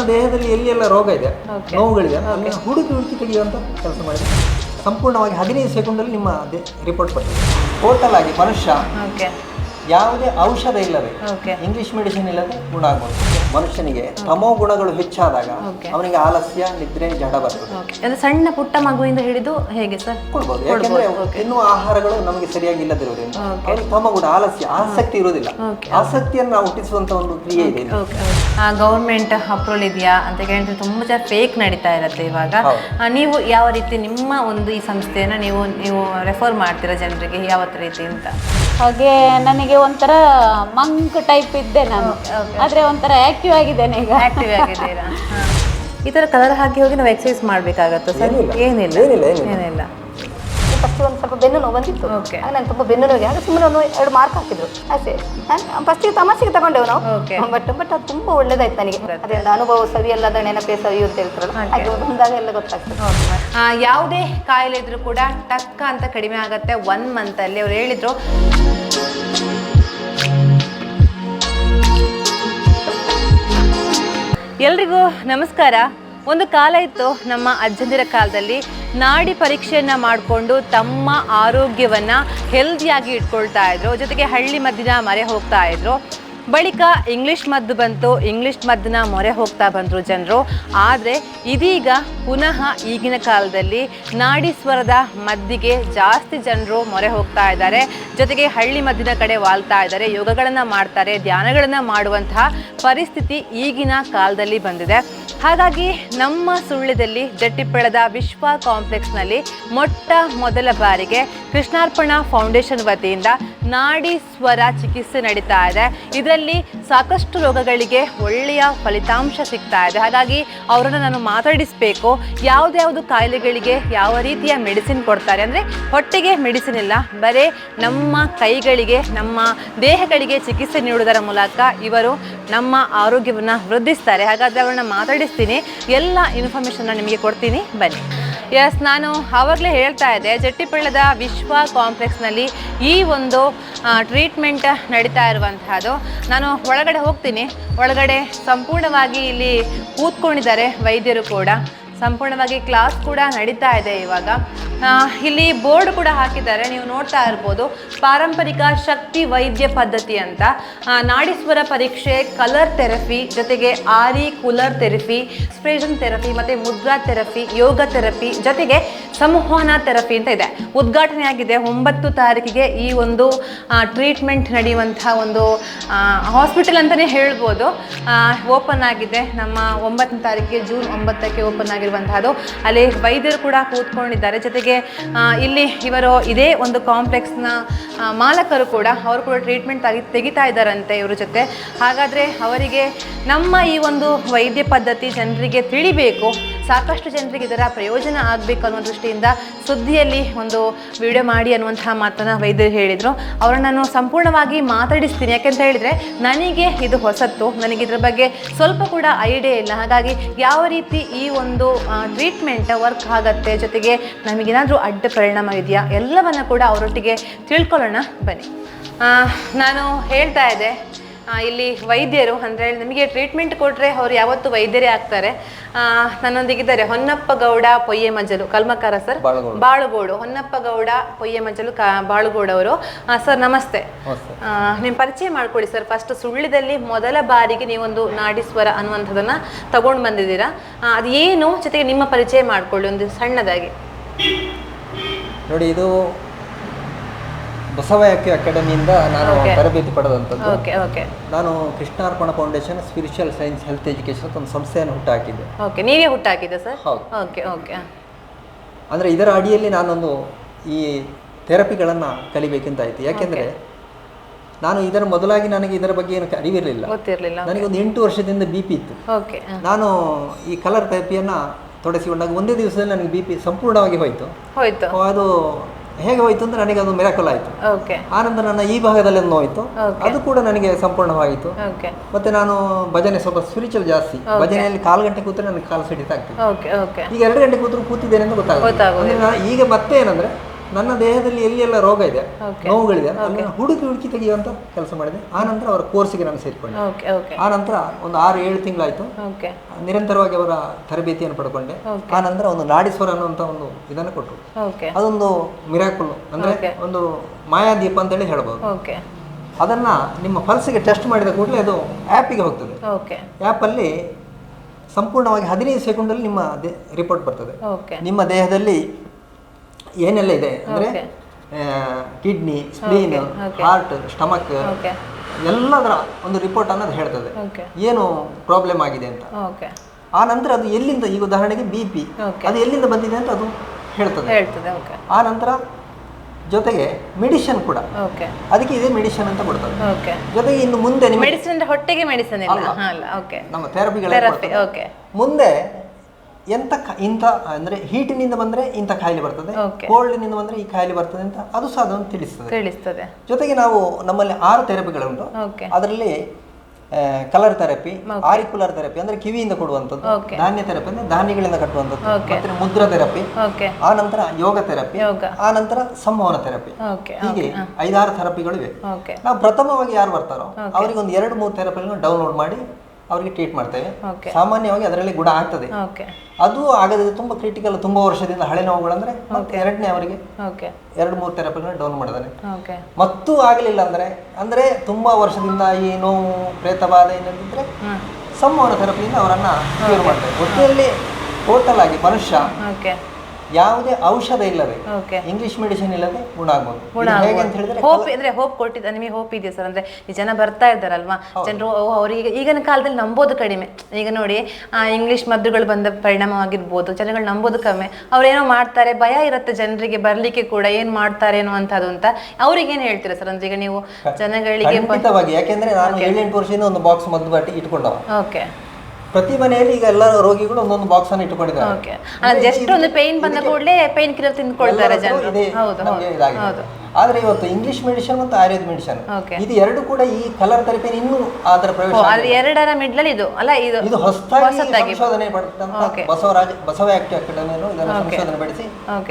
ನನ್ನ ದೇಹದಲ್ಲಿ ಎಲ್ಲೆಲ್ಲ ರೋಗ ಇದೆ. ನೋವುಗಳಿದೆ ಅಲ್ಲಿ ಹುಡುಕಿ ಹುಡುಕಿ ತೆಗೆಯುವಂಥ ಕೆಲಸ ಮಾಡಿದೆ. ಸಂಪೂರ್ಣವಾಗಿ ಹದಿನೈದು ಸೆಕೆಂಡಲ್ಲಿ ನಿಮ್ಮ ರಿಪೋರ್ಟ್ ಬರ್ತದೆ ಟೋಟಲ್ ಆಗಿ ಮನುಷ್ಯ ಯಾವುದೇ ಔಷಧ ಇಲ್ಲದೆ ಓಕೆ ಇಂಗ್ಲಿಷ್ ಮೆಡಿಸಿನ್ ಇಲ್ಲದೆ ಗುಣ ಆಗ್ಬೋದು ಮನುಷ್ಯನಿಗೆ ತಮೋ ಗುಣಗಳು ಹೆಚ್ಚಾದಾಗ. ಅವನಿಗೆ ಆಲಸ್ಯ ನಿದ್ರೆ ಜಡ ಬರ್ತದೆ. ಅಂದ್ರೆ ಸಣ್ಣ ಪುಟ್ಟ ಮಗುವಿಂದ ಹಿಡಿದು ಹೇಗೆ ಸರ್? ಕೊಡ್ಬೋದು. ಯಾಕಂದ್ರೆ ಇನ್ನು ಆಹಾರಗಳು ನಮಗೆ ಸರಿಯಾಗಿ ಇಲ್ಲದಿರೋದ್ರಿಂದ ಅವನಿಗೆ ತಮ್ಮ ಗುಣ ಆಲಸ್ಯ ಆಸಕ್ತಿ ಇರುವುದಿಲ್ಲ Okay. ಆಸಕ್ತಿಯನ್ನು ನಾವು ಹುಟ್ಟಿಸುವಂತ ಒಂದು ಕ್ರಿಯೆ ಇದೆ ಗೌರ್ಮೆಂಟ್ ಅಪ್ರೂವಲ್ ಇದೆಯಾ ಅಂತ ಕೇಳಿದ್ರೆ ತುಂಬಾ ಜನ ಫೇಕ್ ನಡೀತಾ ಇರುತ್ತೆ ಇವಾಗ. ನೀವು ಯಾವ ರೀತಿ ನಿಮ್ಮ ಒಂದು ಈ ಸಂಸ್ಥೆಯನ್ನು ನೀವು ನೀವು ರೆಫರ್ ಮಾಡ್ತೀರಾ ಜನರಿಗೆ? ಯಾವ ರೀತಿ ಅಂತ? ಹಾಗೆ ನನಗೆ ಒಂಥರ ಮಂಕ್ ಟೈಪ್ ಇದ್ದೆ ನಾನು. ಆದರೆ ಒಂಥರ ಆಕ್ಟಿವ್ ಆಗಿದ್ದೇನೆ ಈಗ. ಆಕ್ಟಿವ್ ಆಗಿದ್ದೀರಾ. ಈ ಥರ ಕಲರ್ ಹಾಕಿ ಹೋಗಿ ನಾವು ಎಕ್ಸಸೈಸ್ ಮಾಡಬೇಕಾಗತ್ತೆ ಸರ್? ಏನಿಲ್ಲ. ಏನಿಲ್ಲ. ಫಸ್ಟ್ ಒಂದು ಸ್ವಲ್ಪ ಬೆನ್ನು ನೋವು ಬಂದಿತ್ತು. ಆಗ ನಾನು ತುಂಬ ಬೆನ್ನು ನೋವಿಗೆ ಆಗ ಸುಮ್ಮನೆ ಒಂದು ಎರಡು ಮಾರ್ಕ್ ಹಾಕಿದ್ರು. ಅಷ್ಟೇ. ಫಸ್ಟಿಗೆ ತಮಾಷೆಗೆ ತಗೊಂಡೆವು. ನಾವು. ಬಟ್ ಬಟ್ ಅದು ತುಂಬ ಒಳ್ಳೇದಾಯ್ತು ನನಗೆ. ಅದರಿಂದ ಅನುಭವ ಸವಿಯಲ್ಲದ ನೆನಪೇ ಸವಿ ಅಂತ ಹೇಳ್ತಾರಲ್ಲ ಹಾಗೆ. ಬಂದಾಗ ಎಲ್ಲ ಗೊತ್ತಾಗ್ತದೆ. ಯಾವುದೇ ಕಾಯಿಲೆ ಇದ್ರೂ ಕೂಡ ಟಕ್ಕ ಅಂತ ಕಡಿಮೆ ಆಗುತ್ತೆ. ಒನ್ ಮಂತ್ ಅಲ್ಲಿ ಅವ್ರು ಹೇಳಿದ್ರು ಎಲ್ರಿಗೂ ನಮಸ್ಕಾರ. ಒಂದು ಕಾಲ ಇತ್ತು ನಮ್ಮ ಅಜ್ಜಂದಿರ ಕಾಲದಲ್ಲಿ ನಾಡಿ ಪರೀಕ್ಷೆಯನ್ನು ಮಾಡಿಕೊಂಡು ತಮ್ಮ ಆರೋಗ್ಯವನ್ನು ಹೆಲ್ದಿಯಾಗಿ ಇಟ್ಕೊಳ್ತಾ ಇದ್ರು. ಜೊತೆಗೆ ಹಳ್ಳಿ ಮದ್ದಿನ ಮರೆ ಹೋಗ್ತಾ ಇದ್ರು. ಬಳಿಕ ಇಂಗ್ಲಿಷ್ ಮದ್ದು ಬಂತು. ಇಂಗ್ಲಿಷ್ ಮದ್ದನ್ನ ಮೊರೆ ಹೋಗ್ತಾ ಬಂದರು ಜನರು. ಆದರೆ ಇದೀಗ ಪುನಃ ಈಗಿನ ಕಾಲದಲ್ಲಿ ನಾಡಿ ಸ್ವರದ ಮದ್ದಿಗೆ ಜಾಸ್ತಿ ಜನರು ಮೊರೆ ಹೋಗ್ತಾ ಇದ್ದಾರೆ. ಜೊತೆಗೆ ಹಳ್ಳಿ ಮದ್ದಿನ ಕಡೆ ವಾಲ್ತಾ ಇದ್ದಾರೆ. ಯೋಗಗಳನ್ನು ಮಾಡ್ತಾರೆ, ಧ್ಯಾನಗಳನ್ನು ಮಾಡುವಂತಹ ಪರಿಸ್ಥಿತಿ ಈಗಿನ ಕಾಲದಲ್ಲಿ ಬಂದಿದೆ. ಹಾಗಾಗಿ ನಮ್ಮ ಸುಳ್ಳ್ಯದಲ್ಲಿ ಜಟ್ಟಿಪ್ಪಳದ ವಿಶ್ವ ಕಾಂಪ್ಲೆಕ್ಸ್ನಲ್ಲಿ ಮೊಟ್ಟ ಮೊದಲ ಬಾರಿಗೆ ಕೃಷ್ಣಾರ್ಪಣ ಫೌಂಡೇಶನ್ ವತಿಯಿಂದ ನಾಡಿ ಸ್ವರ ಚಿಕಿತ್ಸೆ ನಡೀತಾ ಇದೆ. ಇದರಲ್ಲಿ ಸಾಕಷ್ಟು ರೋಗಗಳಿಗೆ ಒಳ್ಳೆಯ ಫಲಿತಾಂಶ ಸಿಗ್ತಾ ಇದೆ. ಹಾಗಾಗಿ ಅವರನ್ನು ನಾನು ಮಾತಾಡಿಸಬೇಕು. ಯಾವುದ್ಯಾವುದು ಕಾಯಿಲೆಗಳಿಗೆ ಯಾವ ರೀತಿಯ ಮೆಡಿಸಿನ್ ಕೊಡ್ತಾರೆ ಅಂದರೆ ಹೊಟ್ಟೆಗೆ ಮೆಡಿಸಿನ್ ಇಲ್ಲ. ಬರೀ ನಮ್ಮ ಕೈಗಳಿಗೆ, ನಮ್ಮ ದೇಹಗಳಿಗೆ ಚಿಕಿತ್ಸೆ ನೀಡುವುದರ ಮೂಲಕ ಇವರು ನಮ್ಮ ಆರೋಗ್ಯವನ್ನು ವೃದ್ಧಿಸ್ತಾರೆ. ಹಾಗಾದರೆ ಅವ್ರನ್ನ ಮಾತಾಡಿಸ್ತೀನಿ. ಎಲ್ಲ ಇನ್ಫಾರ್ಮೇಷನ್ನ ನಿಮಗೆ ಕೊಡ್ತೀನಿ. ಬನ್ನಿ. ಎಸ್ ನಾನು ಆವಾಗಲೇ ಹೇಳ್ತಾ ಇದ್ದೆ, ಜಟ್ಟಿಪಳ್ಳದ ವಿಶ್ವ ಕಾಂಪ್ಲೆಕ್ಸ್ನಲ್ಲಿ ಈ ಒಂದು ಟ್ರೀಟ್ಮೆಂಟ್ ನಡೀತಾ ಇರುವಂತಹದ್ದು. ನಾನು ಒಳಗಡೆ ಹೋಗ್ತೀನಿ. ಒಳಗಡೆ ಸಂಪೂರ್ಣವಾಗಿ ಇಲ್ಲಿ ಕೂತ್ಕೊಂಡಿದ್ದಾರೆ ವೈದ್ಯರು ಕೂಡ. ಸಂಪೂರ್ಣವಾಗಿ ಕ್ಲಾಸ್ ಕೂಡ ನಡೀತಾ ಇದೆ ಇವಾಗ. ಇಲ್ಲಿ ಬೋರ್ಡ್ ಕೂಡ ಹಾಕಿದ್ದಾರೆ. ನೀವು ನೋಡ್ತಾ ಇರ್ಬೋದು, ಪಾರಂಪರಿಕ ಶಕ್ತಿ ವೈದ್ಯ ಪದ್ಧತಿ ಅಂತ. ನಾಡಿಸ್ವರ ಪರೀಕ್ಷೆ ಕಲರ್ ಥೆರಪಿ ಜೊತೆಗೆ ಆರಿ ಕೂಲರ್ ಥೆರಪಿ ಸ್ಪ್ರೇಷನ್ ಥೆರಪಿ ಮತ್ತು ಮುದ್ರಾ ಥೆರಪಿ ಯೋಗ ಥೆರಪಿ ಜೊತೆಗೆ ಸಂವಹನ ಥೆರಪಿ ಅಂತ ಇದೆ. ಉದ್ಘಾಟನೆ ಆಗಿದೆ ಒಂಬತ್ತು ತಾರೀಕಿಗೆ ಈ ಒಂದು ಟ್ರೀಟ್ಮೆಂಟ್ ನಡೆಯುವಂಥ ಒಂದು ಹಾಸ್ಪಿಟಲ್ ಅಂತಲೇ ಹೇಳ್ಬೋದು. ಓಪನ್ ಆಗಿದೆ ನಮ್ಮ ಒಂಬತ್ತನೇ ತಾರೀಕಿಗೆ ಜೂನ್ ಒಂಬತ್ತಕ್ಕೆ ಓಪನ್ ಆಗಿರುವಂತಹದ್ದು ಅಲ್ಲಿ ವೈದ್ಯರು ಕೂಡ ಕೂತ್ಕೊಂಡಿದ್ದಾರೆ. ಜೊತೆಗೆ ಇಲ್ಲಿ ಇವರು ಇದೇ ಒಂದು ಕಾಂಪ್ಲೆಕ್ಸ್ನ ಮಾಲಕರು ಕೂಡ ಅವರು ಕೂಡ ಟ್ರೀಟ್ಮೆಂಟ್ ತೆಗಿ, ತೆಗಿತಾ ಇದ್ದಾರಂತೆ ಇವ್ರ ಜೊತೆ. ಹಾಗಾದರೆ ಅವರಿಗೆ ನಮ್ಮ ಈ ಒಂದು ವೈದ್ಯ ಪದ್ಧತಿ ಜನರಿಗೆ ತಿಳಿಬೇಕು. ಸಾಕಷ್ಟು ಜನರಿಗೆ ಇದರ ಪ್ರಯೋಜನ ಆಗಬೇಕು ಅನ್ನೋ ದೃಷ್ಟಿಯಿಂದ ಸುದ್ದಿಯಲ್ಲಿ ಒಂದು ವಿಡಿಯೋ ಮಾಡಿ ಅನ್ನುವಂತಹ ಮಾತನ್ನು ವೈದ್ಯರು ಹೇಳಿದರು. ಅವರನ್ನು ನಾನು ಸಂಪೂರ್ಣವಾಗಿ ಮಾತಾಡಿಸ್ತೀನಿ. ಯಾಕೆಂತ ಹೇಳಿದರೆ, ನನಗೆ ಇದು ಹೊಸತ್ತು. ನನಗೆ ಇದರ ಬಗ್ಗೆ ಸ್ವಲ್ಪ ಕೂಡ ಐಡಿಯಾ ಇಲ್ಲ. ಹಾಗಾಗಿ ಯಾವ ರೀತಿ ಈ ಒಂದು ಟ್ರೀಟ್ಮೆಂಟ್ ವರ್ಕ್ ಆಗತ್ತೆ. ಜೊತೆಗೆ ನಮಗೇನಾದರೂ ಅಡ್ಡ ಪರಿಣಾಮ ಇದೆಯಾ? ಎಲ್ಲವನ್ನು ಕೂಡ ಅವರೊಟ್ಟಿಗೆ ತಿಳ್ಕೊಳ್ಳೋಣ ಬನ್ನಿ. ನಾನು ಹೇಳ್ತಾ ಇದ್ದೆ ಇಲ್ಲಿ ವೈದ್ಯರು ಅಂದರೆ ನಿಮಗೆ ಟ್ರೀಟ್ಮೆಂಟ್ ಕೊಟ್ಟರೆ ಅವ್ರು ಯಾವತ್ತು ವೈದ್ಯರೇ ಆಗ್ತಾರೆ. ಆ, ನನ್ನೊಂದಿಗಿದ್ದಾರೆ ಹೊನ್ನಪ್ಪ ಗೌಡ ಪೊಯ್ಯೆ ಮಜಲು. ಕಲ್ಮಕಾರ ಸರ್? ಬಾಳುಗೋಡು. ಹೊನ್ನಪ್ಪ ಗೌಡ ಪೊಯ್ಯೆ ಮಜಲು ಕಾ ಬಾಳುಗೋಡು ಅವರು ಸರ್ ನಮಸ್ತೆ. ನಿಮ್ಮ ಪರಿಚಯ ಮಾಡ್ಕೊಳ್ಳಿ ಸರ್. ಫಸ್ಟ್ ಸುಳ್ಳಿದಲ್ಲಿ ಮೊದಲ ಬಾರಿಗೆ ನೀವೊಂದು ನಾಡಿಸ್ವರ ಅನ್ನುವಂಥದ್ದನ್ನು ತಗೊಂಡು ಬಂದಿದ್ದೀರಾ? ಅದು ಏನು? ಜೊತೆಗೆ ನಿಮ್ಮ ಪರಿಚಯ ಮಾಡ್ಕೊಳ್ಳಿ ಒಂದು ಸಣ್ಣದಾಗಿ. ನೋಡಿ ಇದು ಬಸವಯಾಕೆ ಅಕಾಡೆಮಿಯಿಂದ ನಾನು Okay. ತರಬೇತಿ ಪಡೆದಂಥದ್ದು. ಓಕೆ ಓಕೆ ನಾನು Krishnarpana foundation spiritual science health education ಅಂತ ಒಂದು ಸಂಸ್ಥೆಯನ್ನು ಹುಟ್ಟಾಕಿದ್ದೆ. ಓಕೆ ನೀವೇ ಹುಟ್ಟಾಕಿದ್ದೆ ಸರ್ ಹೌದು. ಓಕೆ ಓಕೆ ಅಂದರೆ ಇದರ ಅಡಿಯಲ್ಲಿ ನಾನೊಂದು ಈ ಥೆರಪಿಗಳನ್ನು ಕಲಿಬೇಕಂತ ಆಯಿತು ಯಾಕೆಂದರೆ ನಾನು ಇದರ ಮೊದಲಾಗಿ ನನಗೆ ಇದರ ಬಗ್ಗೆ ಏನು ಅರಿವಿರಲಿಲ್ಲ. ಗೊತ್ತಿರಲಿಲ್ಲ ನನಗೊಂದು ಎಂಟು ವರ್ಷದಿಂದ ಬಿ ಪಿ ಇತ್ತು. ಓಕೆ ನಾನು ಈ ಕಲರ್ ಥೆರಪಿಯನ್ನು ತೊಡಸಿಕೊಂಡಾಗ ಒಂದೇ ದಿವಸದಲ್ಲಿ ನನಗೆ ಬಿ ಪಿ ಸಂಪೂರ್ಣವಾಗಿ ಹೋಯಿತು. ಹೋಯ್ತು. ಅದು ಹೇಗೆ ಹೋಯ್ತು ಅಂದ್ರೆ ನನಗೆ ಅದು ಮಿರಾಕಲ್ ಆಯ್ತು. ಓಕೆ ಆನಂತರ ನನ್ನ ಈ ಭಾಗದಲ್ಲಿ ನೋಯಿತು ಅದು ಕೂಡ ನನಗೆ ಸಂಪೂರ್ಣವಾಯಿತು. ಮತ್ತೆ ನಾನು ಭಜನೆ ಸ್ವಲ್ಪ ಸ್ಪಿರಿಚುವಲ್ ಜಾಸ್ತಿ. ಭಜನೆಯಲ್ಲಿ ಕಾಲು ಗಂಟೆ ಕೂತ್ರೆ ನನಗೆ ಕಾಲು ಸಿಡಿತ ಆಗ್ತದೆ ಈಗ ಎರಡು ಗಂಟೆ ಕೂತ್ರು ಕೂತಿದ್ದೇನೆ ಅಂತ ಗೊತ್ತಾಗುತ್ತೆ. ಈಗ ಮತ್ತೆ ಏನಂದ್ರೆ ನನ್ನ ದೇಹದಲ್ಲಿ ಎಲ್ಲಿ ಎಲ್ಲ ರೋಗ ಇದೆ. ನೋವುಗಳಿದೆ ಅದನ್ನ ಹುಡುಕಿ ಹುಡುಕಿ ತೆಗೆಯುವಂತ ಕೆಲಸ ಮಾಡಿದೆ. ಆ ನಂತರ ಅವರ ಕೋರ್ಸಿಗೆ ನಾನು ಸೇರಿಕೊಂಡೆ. ಆ ನಂತರ ಒಂದು ಆರು ಏಳು ತಿಂಗಳಾಯ್ತು. ನಿರಂತರವಾಗಿ ಅವರ ತರಬೇತಿಯನ್ನು ಪಡ್ಕೊಂಡೆ. ಆ ನಂತರ ಒಂದು ಸ್ವರ ಅನ್ನುವಂಥ ಒಂದು ಇದನ್ನು ಕೊಟ್ಟರು. ಅದೊಂದು ಮಿರಾಕುಲ್ ಅಂದ್ರೆ. ಒಂದು ಮಾಯಾದೀಪ ಅಂತೇಳಿ ಹೇಳ್ಬೋದು. ಅದನ್ನ ನಿಮ್ಮ ಪಲ್ಸ್ಗೆ ಟೆಸ್ಟ್ ಮಾಡಿದ ಕೂಡಲೇ ಅದು ಆ್ಯಪಿಗೆ ಹೋಗ್ತದೆ. ಆ್ಯಪಲ್ಲಿ ಸಂಪೂರ್ಣವಾಗಿ ಹದಿನೈದು ಸೆಕೆಂಡಲ್ಲಿ ನಿಮ್ಮ ರಿಪೋರ್ಟ್ ಬರ್ತದೆ. ನಿಮ್ಮ ದೇಹದಲ್ಲಿ ಏನೆಲ್ಲ ಇದೆ ಅಂದ್ರೆ ಕಿಡ್ನಿ ಸ್ಪ್ಲೀನ್. ಹಾರ್ಟ್ ಸ್ಟಮಕ್ ಎಲ್ಲದರ ಒಂದು ರಿಪೋರ್ಟ್ ಅನ್ನೋದು ಹೇಳ್ತದೆ. ಏನು ಪ್ರಾಬ್ಲಮ್ ಆಗಿದೆ ಅಂತ. ಆ ನಂತರ ಅದು ಎಲ್ಲಿಂದ ಈಗ ಉದಾಹರಣೆಗೆ ಬಿ ಪಿ. ಅದು ಎಲ್ಲಿಂದ ಬಂದಿದೆ ಅಂತ ಅದು ಹೇಳ್ತದೆ. ಆ ನಂತರ ಜೊತೆಗೆ ಮೆಡಿಷನ್ ಕೂಡ. ಅದಕ್ಕೆ ಇದೇ ಮೆಡಿಷನ್ ಅಂತ ಕೊಡ್ತದೆ ಓಕೆ ಜೊತೆಗೆ ಇನ್ನು ಮುಂದೆ ಮೆಡಿಸಿನ್ ಹೊಟ್ಟೆಗೆ ಮೆಡಿಸಿನ್ ನಮ್ಮ ಥೆರಪಿಗಳ ಮುಂದೆ ಎಂತ ಇಂಥ ಅಂದ್ರೆ ಹೀಟಿನಿಂದ ಬಂದ್ರೆ ಇಂಥ ಕಾಯಿಲೆ ಬರ್ತದೆ. ಕೋಲ್ಡ್ನಿಂದ ಬಂದ್ರೆ ಈ ಕಾಯಿಲೆ ಬರ್ತದೆ ಅಂತ ಅದು ಸಹ ಅದನ್ನು ತಿಳಿಸ್ತದೆ. ತಿಳಿಸ್ತದೆ. ಜೊತೆಗೆ ನಾವು ನಮ್ಮಲ್ಲಿ ಆರು ಥೆರಪಿಗಳುಂಟು ಓಕೆ ಅದರಲ್ಲಿ ಕಲರ್ ಥೆರಪಿ ಆರಿಕ್ಯುಲರ್ ಥೆರಪಿ ಅಂದ್ರೆ ಕಿವಿಯಿಂದ ಕೊಡುವಂಥದ್ದು. ಧಾನ್ಯ ಥೆರಪಿ ಅಂದ್ರೆ ಧಾನ್ಯಗಳಿಂದ ಕಟ್ಟುವಂಥದ್ದು ಮುದ್ರ ಮತ್ತೆ ಮುದ್ರಾ ಥೆರಪಿ ಆ ನಂತರ ಯೋಗ ಥೆರಪಿ ಆ ನಂತರ ಸಂವಹನ ಥೆರಪಿ ಹೀಗೆ ಐದಾರು ಥೆರಪಿಗಳು ಇವೆ. ನಾವು ಪ್ರಥಮವಾಗಿ ಯಾರು ಬರ್ತಾರೋ ಅವರಿಗೆ ಒಂದು ಎರಡು ಮೂರು ಥೆರಪಿಗಳನ್ನು ಡೌನ್ಲೋಡ್ ಮಾಡಿ ಅವರಿಗೆ ಟ್ರೀಟ್ ಮಾಡ್ತೇವೆ. ಸಾಮಾನ್ಯವಾಗಿ ಅದರಲ್ಲಿ ಗುಣ ಆಗ್ತದೆ. ಓಕೆ ಅದು ಆಗದಿದ್ರೆ ತುಂಬಾ ಕ್ರಿಟಿಕಲ್ ತುಂಬಾ ವರ್ಷದಿಂದ ಹಳೆ ನೋವುಗಳಂದ್ರೆ ಮತ್ತೆ ಎರಡನೇ ಅವರಿಗೆ ಓಕೆ ಎರಡು ಮೂರು ಥೆರಪಿಗಳನ್ನ ಡೌನ್ ಮಾಡಿದಾನೆ ಓಕೆ ಮತ್ತೂ ಆಗಲಿಲ್ಲ ಅಂದ್ರೆ ಅಂದ್ರೆ ತುಂಬಾ ವರ್ಷದಿಂದ ಈ ನೋವು ಪ್ರೇತಬಾಧೆ ಏನಿದ್ರೆ ಹ್ಮ್. ಸಂವಹನ ಥೆರಪಿಯಿಂದ ಅವರನ್ನ ಕ್ಯೂರ್ ಮಾಡ್ತಾರೆ ಒಟ್ಟಿನಲ್ಲಿ ಟೋಟಲ್ ಆಗಿ ಮನುಷ್ಯ ಓಕೆ ಯಾವುದೇ ಔಷಧ ಇಲ್ಲದೆ ಓಕೆ ಇಂಗ್ಲಿಷ್ ಮೆಡಿಸಿನ್ ಇಲ್ಲದೆ ಗುಣ ಆಗ್ಬೋದು. ಹೇಗೆ ಅಂತ ಹೇಳಿದ್ರೆ ಹೋಪ್ ಅಂದ್ರೆ ಹೋಪ್ ಕೊಟ್ಟಿದ್ದ ನಿಮಗೆ ಹೋಪ್ ಇದೆಯಾ ಸರ್ ಅಂದ್ರೆ ಈ ಜನ ಬರ್ತಾ ಇದ್ದಾರಲ್ವಾ? ಜನರು ಅವ್ರಿಗೆ ಈಗಿನ ಕಾಲದಲ್ಲಿ ನಂಬೋದು ಕಡಿಮೆ. ಈಗ ನೋಡಿ ಇಂಗ್ಲಿಷ್ ಮದ್ದುಗಳು ಬಂದ ಪರಿಣಾಮವಾಗಿರ್ಬೋದು ಜನಗಳು ನಂಬೋದು ಕಮ್ಮಿ. ಅವ್ರೇನೋ ಮಾಡ್ತಾರೆ ಭಯ ಇರುತ್ತೆ ಜನರಿಗೆ ಬರ್ಲಿಕ್ಕೆ ಕೂಡ ಏನ್ ಮಾಡ್ತಾರೆ ಅನ್ನುವಂಥದ್ದು ಅಂತ. ಅವ್ರಿಗೆ ಏನ್ ಹೇಳ್ತೀರಾ ಸರ್ ಅಂದ್ರೆ ಈಗ ನೀವು ಜನಗಳಿಗೆ ಯಾಕೆಂದ್ರೆ ನಾನು ಏಳೆಂಟು ವರ್ಷದಿಂದ ಒಂದು ಬಾಕ್ಸ್ ಮದ್ದು ಬಾಟಿ ಇಟ್ಕೊಂಡವ. ಓಕೆ ಪ್ರತಿ ಮನೆಯಲ್ಲಿ ಈಗ ಎಲ್ಲ ರೋಗಿಗಳು ಒಂದೊಂದು ಬಾಕ್ಸ್ ಅನ್ನು ಇಟ್ಟುಕೊಂಡಿದ್ದಾರೆ. ಜಸ್ಟ್ ಒಂದು ಪೇನ್ ಬಂದ ಕೂಡಲೇ ಪೇನ್ ಕಿಲ್ಲರ್ ತಿಂದ್ಕೊಳ್ತಾರೆ ಜನರು. ಹೌದು ಹೌದು. ಆದ್ರೆ ಇವತ್ತು ಇಂಗ್ಲಿಷ್ ಮೆಡಿಸಿನ್ ಮತ್ತು ಆಯುರ್ವೇದ ಮೆಡಿಸಿನ್ ಓಕೆ ಇದು ಎರಡು ಕೂಡ ಈ ಕಲರ್ ಥೆರಪಿ ಇನ್ನೂ ಅದರ ಪ್ರವೇಶ. ಎರಡರ ಮಿಡ್ಲಲ್ಲಿ ಇದು. ಅಲ್ಲ ಇದು ಇದು ಹೊಸದಾಗಿ ಸಂಶೋಧನೆ ಪಡೆದಂತ. ಬಸವರಾಜ ಬಸವ ಆಕ್ಟಿವ್ ಅಕಾಡೆಮಿಯವರು ಇದನ್ನು ಸಂಶೋಧನೆ ಪಡಿಸಿ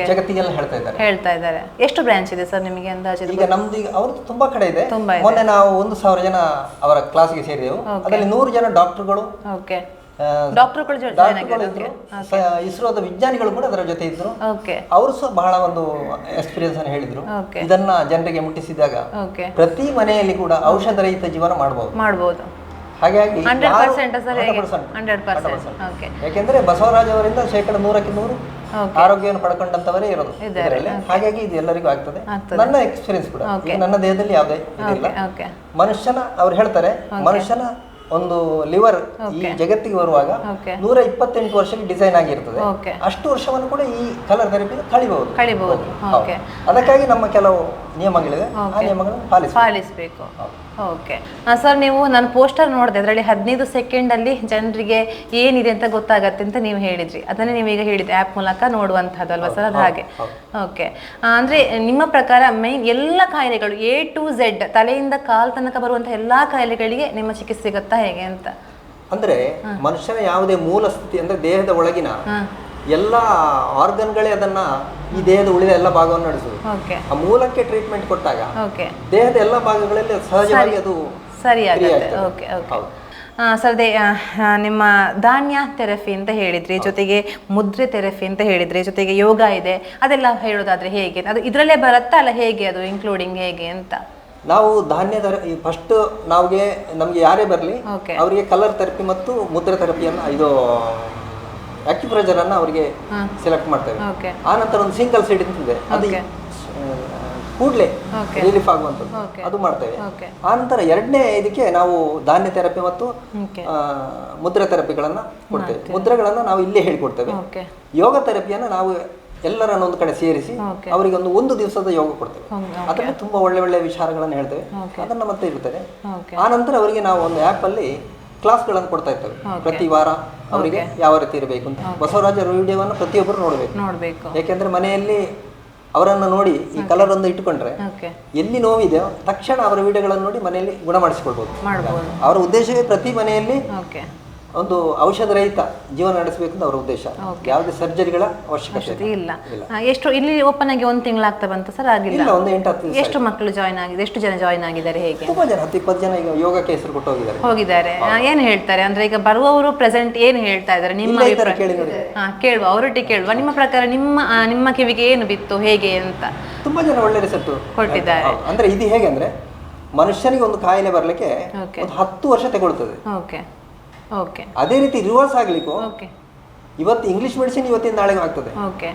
ಜಗತ್ತಿಗೆಲ್ಲ ಹೇಳ್ತಾ ಇದ್ದಾರೆ. ಹೇಳ್ತಾ ಇದ್ದಾರೆ. ಎಷ್ಟು ಬ್ರಾಂಚ್ ಇದೆ ಸರ್ ನಿಮಗೆ ಅಂದಾಜು ಈಗ ನಮ್ದು ಈಗ ಅವ್ರದ್ದು ತುಂಬಾ ಕಡೆ ಇದೆ. ಮೊನ್ನೆ ನಾವು ಒಂದು ಸಾವಿರ ಜನ ಅವರ ಕ್ಲಾಸ್ಗೆ ಸೇರಿದೆವು. ಅದರಲ್ಲಿ ನೂರು ಜನ ಡಾಕ್ಟರ್ಗಳು ಓಕೆ ಡಾಕ್ಟರ್ಗಳು ಜೊತೆ ಇಸ್ರೋದ ವಿಜ್ಞಾನಿಗಳು ಕೂಡ ಅದರ ಜೊತೆ ಇದ್ರು. ಅವರು ಸಹ ಬಹಳ ಒಂದು ಎಕ್ಸ್ಪೀರಿಯನ್ಸ್ ಅನ್ನು ಹೇಳಿದ್ರು. ಇದನ್ನ ಜನರಿಗೆ ಮುಟ್ಟಿಸಿದಾಗ ಪ್ರತಿ ಮನೆಯಲ್ಲಿ ಕೂಡ ಔಷಧ ರಹಿತ ಜೀವನ ಮಾಡಬಹುದು ಮಾಡಬಹುದು ಹಾಗಾಗಿ ಹಂಡ್ರೆಡ್ ಯಾರು- ಪರ್ಸೆಂಟ್ ಸರ್ 100%. ಹಂಡ್ರೆಡ್ ಯಾಕೆಂದ್ರೆ ಬಸವರಾಜ್ ಅವರಿಂದ ಶೇಕಡ ನೂರಕ್ಕೆ ನೂರು ಆರೋಗ್ಯವನ್ನು ಪಡ್ಕೊಂಡಂತವರೇ ಇರೋದು ಇದರಲ್ಲಿ. ಹಾಗಾಗಿ ಇದು ಎಲ್ಲರಿಗೂ ಆಗ್ತದೆ. ನನ್ನ ಎಕ್ಸ್ಪೀರಿಯನ್ಸ್ ಕೂಡ. ನನ್ನ ದೇಹದಲ್ಲಿ ಯಾವುದೇ ಮನುಷ್ಯನ ಅವ್ರು ಹೇಳ್ತಾರೆ ಮನುಷ್ಯನ ಒಂದು ಲಿವರ್ ಈ ಜಗತ್ತಿಗೆ ಬರುವಾಗ ನೂರ ಇಪ್ಪತ್ತೆಂಟು ವರ್ಷಕ್ಕೆ ಡಿಸೈನ್ ಆಗಿರ್ತದೆ. ಅಷ್ಟು ವರ್ಷವನ್ನು ಕೂಡ ಈ ಕಲರ್ ಥೆರಪಿ ಕಳಿಬಹುದು. ಅದಕ್ಕಾಗಿ ನಮ್ಮ ಕೆಲವು ನಿಯಮಗಳಿವೆ ಆ ನಿಯಮಗಳನ್ನು ಪಾಲಿಸಬೇಕು. ಓಕೆ ಸರ್ ನೀವು ನಾನು ಪೋಸ್ಟರ್ ನೋಡಿದೆ ಅದರಲ್ಲಿ ಹದಿನೈದು ಸೆಕೆಂಡಲ್ಲಿ ಜನರಿಗೆ ಏನಿದೆ ಅಂತ ಗೊತ್ತಾಗತ್ತೆ ಅಂತ ನೀವು ಹೇಳಿದ್ರಿ. ಅದನ್ನೇ ನೀವು ಈಗ ಹೇಳಿದ್ರಿ ಆ್ಯಪ್ ಮೂಲಕ ನೋಡುವಂಥದ್ದು ಅಲ್ವಾ ಸರ್ ಅದು ಹಾಗೆ. ಓಕೆ ಅಂದ್ರೆ ನಿಮ್ಮ ಪ್ರಕಾರ ಮೈನ್ ಎಲ್ಲ ಕಾಯಿಲೆಗಳು ಎ ಟು ಝೆಡ್ ತಲೆಯಿಂದ ಕಾಲ್ ತನಕ ಬರುವಂಥ ಎಲ್ಲ ಕಾಯಿಲೆಗಳಿಗೆ ನಿಮ್ಮ ಚಿಕಿತ್ಸೆ ಸಿಗುತ್ತಾ ಹೇಗೆ ಅಂತ? ಅಂದ್ರೆ ಮನುಷ್ಯನ ಯಾವುದೇ ಮೂಲ ಸ್ಥಿತಿ ಅಂದ್ರೆ ದೇಹದ ಒಳಗಿನ ಎಲ್ಲ ಆರ್ಗನ್ಗಳೇ ಅದನ್ನ ಈ ದೇಹದ ಉಳಿದ ಎಲ್ಲ ಭಾಗವನ್ನು ನಡೆಸುದು. ಓಕೆ ಆ ಮೂಲಕ್ಕೆ ಟ್ರೀಟ್ಮೆಂಟ್ ಕೊಟ್ಟಾಗ ಓಕೆ ದೇಹದ ಎಲ್ಲ ಭಾಗಗಳಲ್ಲಿ ಸಹಜವಾಗಿ ಅದು ಸರಿ ಕ್ರಿಯೆ ಓಕೆ ಓಕೆ ಹೌದು. ಸರ್ ಆ, ನಿಮ್ಮ ಧಾನ್ಯ ಥೆರಪಿ ಅಂತ ಹೇಳಿದ್ರಿ ಜೊತೆಗೆ ಮುದ್ರೆ ಥೆರಪಿ ಅಂತ ಹೇಳಿದ್ರಿ ಜೊತೆಗೆ ಯೋಗ ಇದೆ. ಅದೆಲ್ಲ ಹೇಳೋದಾದ್ರೆ ಹೇಗೆ? ಅದು ಇದರಲ್ಲೇ ಬರುತ್ತಾ ಅಲ್ಲ ಹೇಗೆ ಅದು ಇನ್ಕ್ಲೂಡಿಂಗ್ ಹೇಗೆ ಅಂತ? ನಾವು ಧಾನ್ಯದ ಫಸ್ಟ್ ನಮಗೆ ನಮ್ಗೆ ಯಾರೇ ಬರಲಿ ಅವರಿಗೆ ಕಲರ್ ಥೆರಪಿ ಮತ್ತು ಮುದ್ರೆ ಥೆರಪಿಯನ್ನು ಇದು ಅಕ್ಯುಪ್ರೆಷರ್ ಅನ್ನ ಅವರಿಗೆ ಸೆಲೆಕ್ಟ್ ಮಾಡ್ತೇವೆ. ಆ ನಂತರ ಒಂದು ಸಿಂಗಲ್ ಸೈಡ್ ಇದೆ ಅದು ಕೂಡಲೇ. ರಿಲೀಫ್ ಆಗುವಂಥದ್ದು. ಅದು ಮಾಡ್ತೇವೆ. ಆ ನಂತರ ಎರಡನೇ ಇದಕ್ಕೆ ನಾವು ಧಾನ್ಯ ಥೆರಪಿ ಮತ್ತು ಮುದ್ರ ಥೆರಪಿಗಳನ್ನು ಕೊಡ್ತೇವೆ. ಮುದ್ರೆಗಳನ್ನ ನಾವು ಇಲ್ಲೇ ಹೇಳಿಕೊಡ್ತೇವೆ. ಯೋಗ ಥೆರಪಿಯನ್ನು ನಾವು ಎಲ್ಲರನ್ನ ಒಂದು ಕಡೆ ಸೇರಿಸಿ. ಅವರಿಗೆ ಒಂದು ಒಂದು ದಿವಸದ ಯೋಗ ಕೊಡ್ತೇವೆ. ಅದನ್ನು ಅದರಲ್ಲಿ ತುಂಬಾ ಒಳ್ಳೆ ಒಳ್ಳೆ ವಿಚಾರಗಳನ್ನು ಹೇಳ್ತೇವೆ. ಅದನ್ನ ಮತ್ತೆ ಇರ್ತೇವೆ ಆ ನಂತರ ಅವರಿಗೆ ನಾವು ಒಂದು ಆ್ಯಪ್ ಅಲ್ಲಿ ಕ್ಲಾಸ್ಗಳನ್ನು ಕೊಡ್ತಾ ಇರ್ತೇವೆ. ಪ್ರತಿ ವಾರ ಅವರಿಗೆ ಯಾವ ರೀತಿ ಇರಬೇಕು ಅಂತ. ಬಸವರಾಜರ ವಿಡಿಯೋವನ್ನು ಪ್ರತಿಯೊಬ್ಬರು ನೋಡಬೇಕು. ನೋಡಬೇಕು. ಯಾಕೆಂದ್ರೆ ಮನೆಯಲ್ಲಿ ಅವರನ್ನು ನೋಡಿ ಈ ಕಲರ್ ಒಂದು ಇಟ್ಟುಕೊಂಡ್ರೆ ಓಕೆ ಎಲ್ಲಿ ನೋವಿದೆಯೋ ತಕ್ಷಣ ಅವರ ವಿಡಿಯೋಗಳನ್ನು ನೋಡಿ ಮನೆಯಲ್ಲಿ ಗುಣ ಮಾಡಿಸಿಕೊಳ್ಬಹುದು ಅವರ ಉದ್ದೇಶವೇ ಪ್ರತಿ ಮನೆಯಲ್ಲಿ ಒಂದು ಔಷಧ ರಹಿತ ಜೀವನ ನಡೆಸಬೇಕು ಅಂತ ಅವರ ಉದ್ದೇಶ. ಯಾವುದೇ ಸರ್ಜರಿಗಳ ಅವಶ್ಯಕತೆ ಇಲ್ಲ. ಎಷ್ಟು ಇಲ್ಲಿ ಓಪನ್ ಆಗಿ ಒಂದು ತಿಂಗಳಾಗ್ತಾ ಬಂತು ಸರ್? ಆಗಿಲ್ಲ. ಒಂದು ಎಂಟು ಹತ್ತು ಎಷ್ಟು ಮಕ್ಕಳು ಜಾಯ್ನ್ ಆಗಿದೆ ಎಷ್ಟು ಜನ ಜಾಯ್ನ್ ಆಗಿದ್ದಾರೆ ಹೇಗೆ? ತುಂಬಾ ಜನ ಹತ್ತು ಇಪ್ಪತ್ತು ಜನ ಈಗ ಯೋಗಕ್ಕೆ ಹೆಸರು ಕೊಟ್ಟು ಹೋಗಿದ್ದಾರೆ. ಹೋಗಿದ್ದಾರೆ. ಏನು ಹೇಳ್ತಾರೆ? ಅಂದ್ರೆ ಈಗ ಬರುವವರು ಪ್ರೆಸೆಂಟ್ ಏನು ಹೇಳ್ತಾ ಇದ್ದಾರೆ? ನಿಮ್ಮ ಕೇಳಿ ನೋಡಿ. ಹಾ ಕೇಳುವ ಅವರೊಟ್ಟಿಗೆ ಕೇಳುವ. ನಿಮ್ಮ ಪ್ರಕಾರ ನಿಮ್ಮ ನಿಮ್ಮ ಕಿವಿಗೆ ಏನು ಬಿತ್ತು ಹೇಗೆ ಅಂತ? ತುಂಬಾ ಜನ ಒಳ್ಳೆ ರಿಸಲ್ಟ್ ಕೊಟ್ಟಿದ್ದಾರೆ. ಅಂದ್ರೆ ಇದು ಹೇಗೆ ಅಂದ್ರೆ ಮನುಷ್ಯನಿಗೆ ಒಂದು ಕಾಯಿಲೆ ಬರಲಿಕ್ಕೆ. ಒಂದು ಹತ್ತು ವರ್ಷ ತಗೊಳ್ತದೆ. ಓಕೆ ಅದೇ ರೀತಿ ರಿವರ್ಸ್ ಆಗ್ಲಿಕ್ಕೂ ಓಕೆ ಇವತ್ತು ಇಂಗ್ಲಿಷ್ ಮೆಡಿಸಿನ್ ಇವತ್ತಿನ ನಾಳೆಗೆ ಆಗ್ತದೆ. ಓಕೆ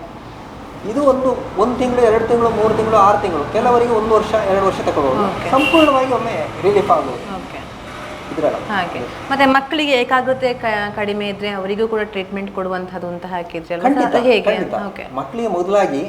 ಇದು ಒಂದು ಒಂದು ತಿಂಗಳು ಎರಡು ತಿಂಗಳು ಮೂರು ತಿಂಗಳು ಆರು ತಿಂಗಳು ಕೆಲವರಿಗೆ ಒಂದು ವರ್ಷ ಎರಡು ವರ್ಷ ತಗೊಳ್ಳೋದು ಸಂಪೂರ್ಣವಾಗಿ ಒಮ್ಮೆ ರಿಲೀಫ್ ಆಗ್ಬೋದು. ಓಕೆ ಇದ್ರಲ್ಲ. ಹಾಗೆ. ಮತ್ತೆ ಮಕ್ಕಳಿಗೆ ಏಕಾಗ್ರತೆ ಕಡಿಮೆ ಇದ್ರೆ ಅವರಿಗೂ ಕೂಡ ಟ್ರೀಟ್ಮೆಂಟ್ ಕೊಡುವಂತಹದ್ದು ಅಂತ ಹಾಕಿದ್ರೆ ಹೇಗೆ? ಮಕ್ಕಳಿಗೆ ಮೊದಲಾಗಿ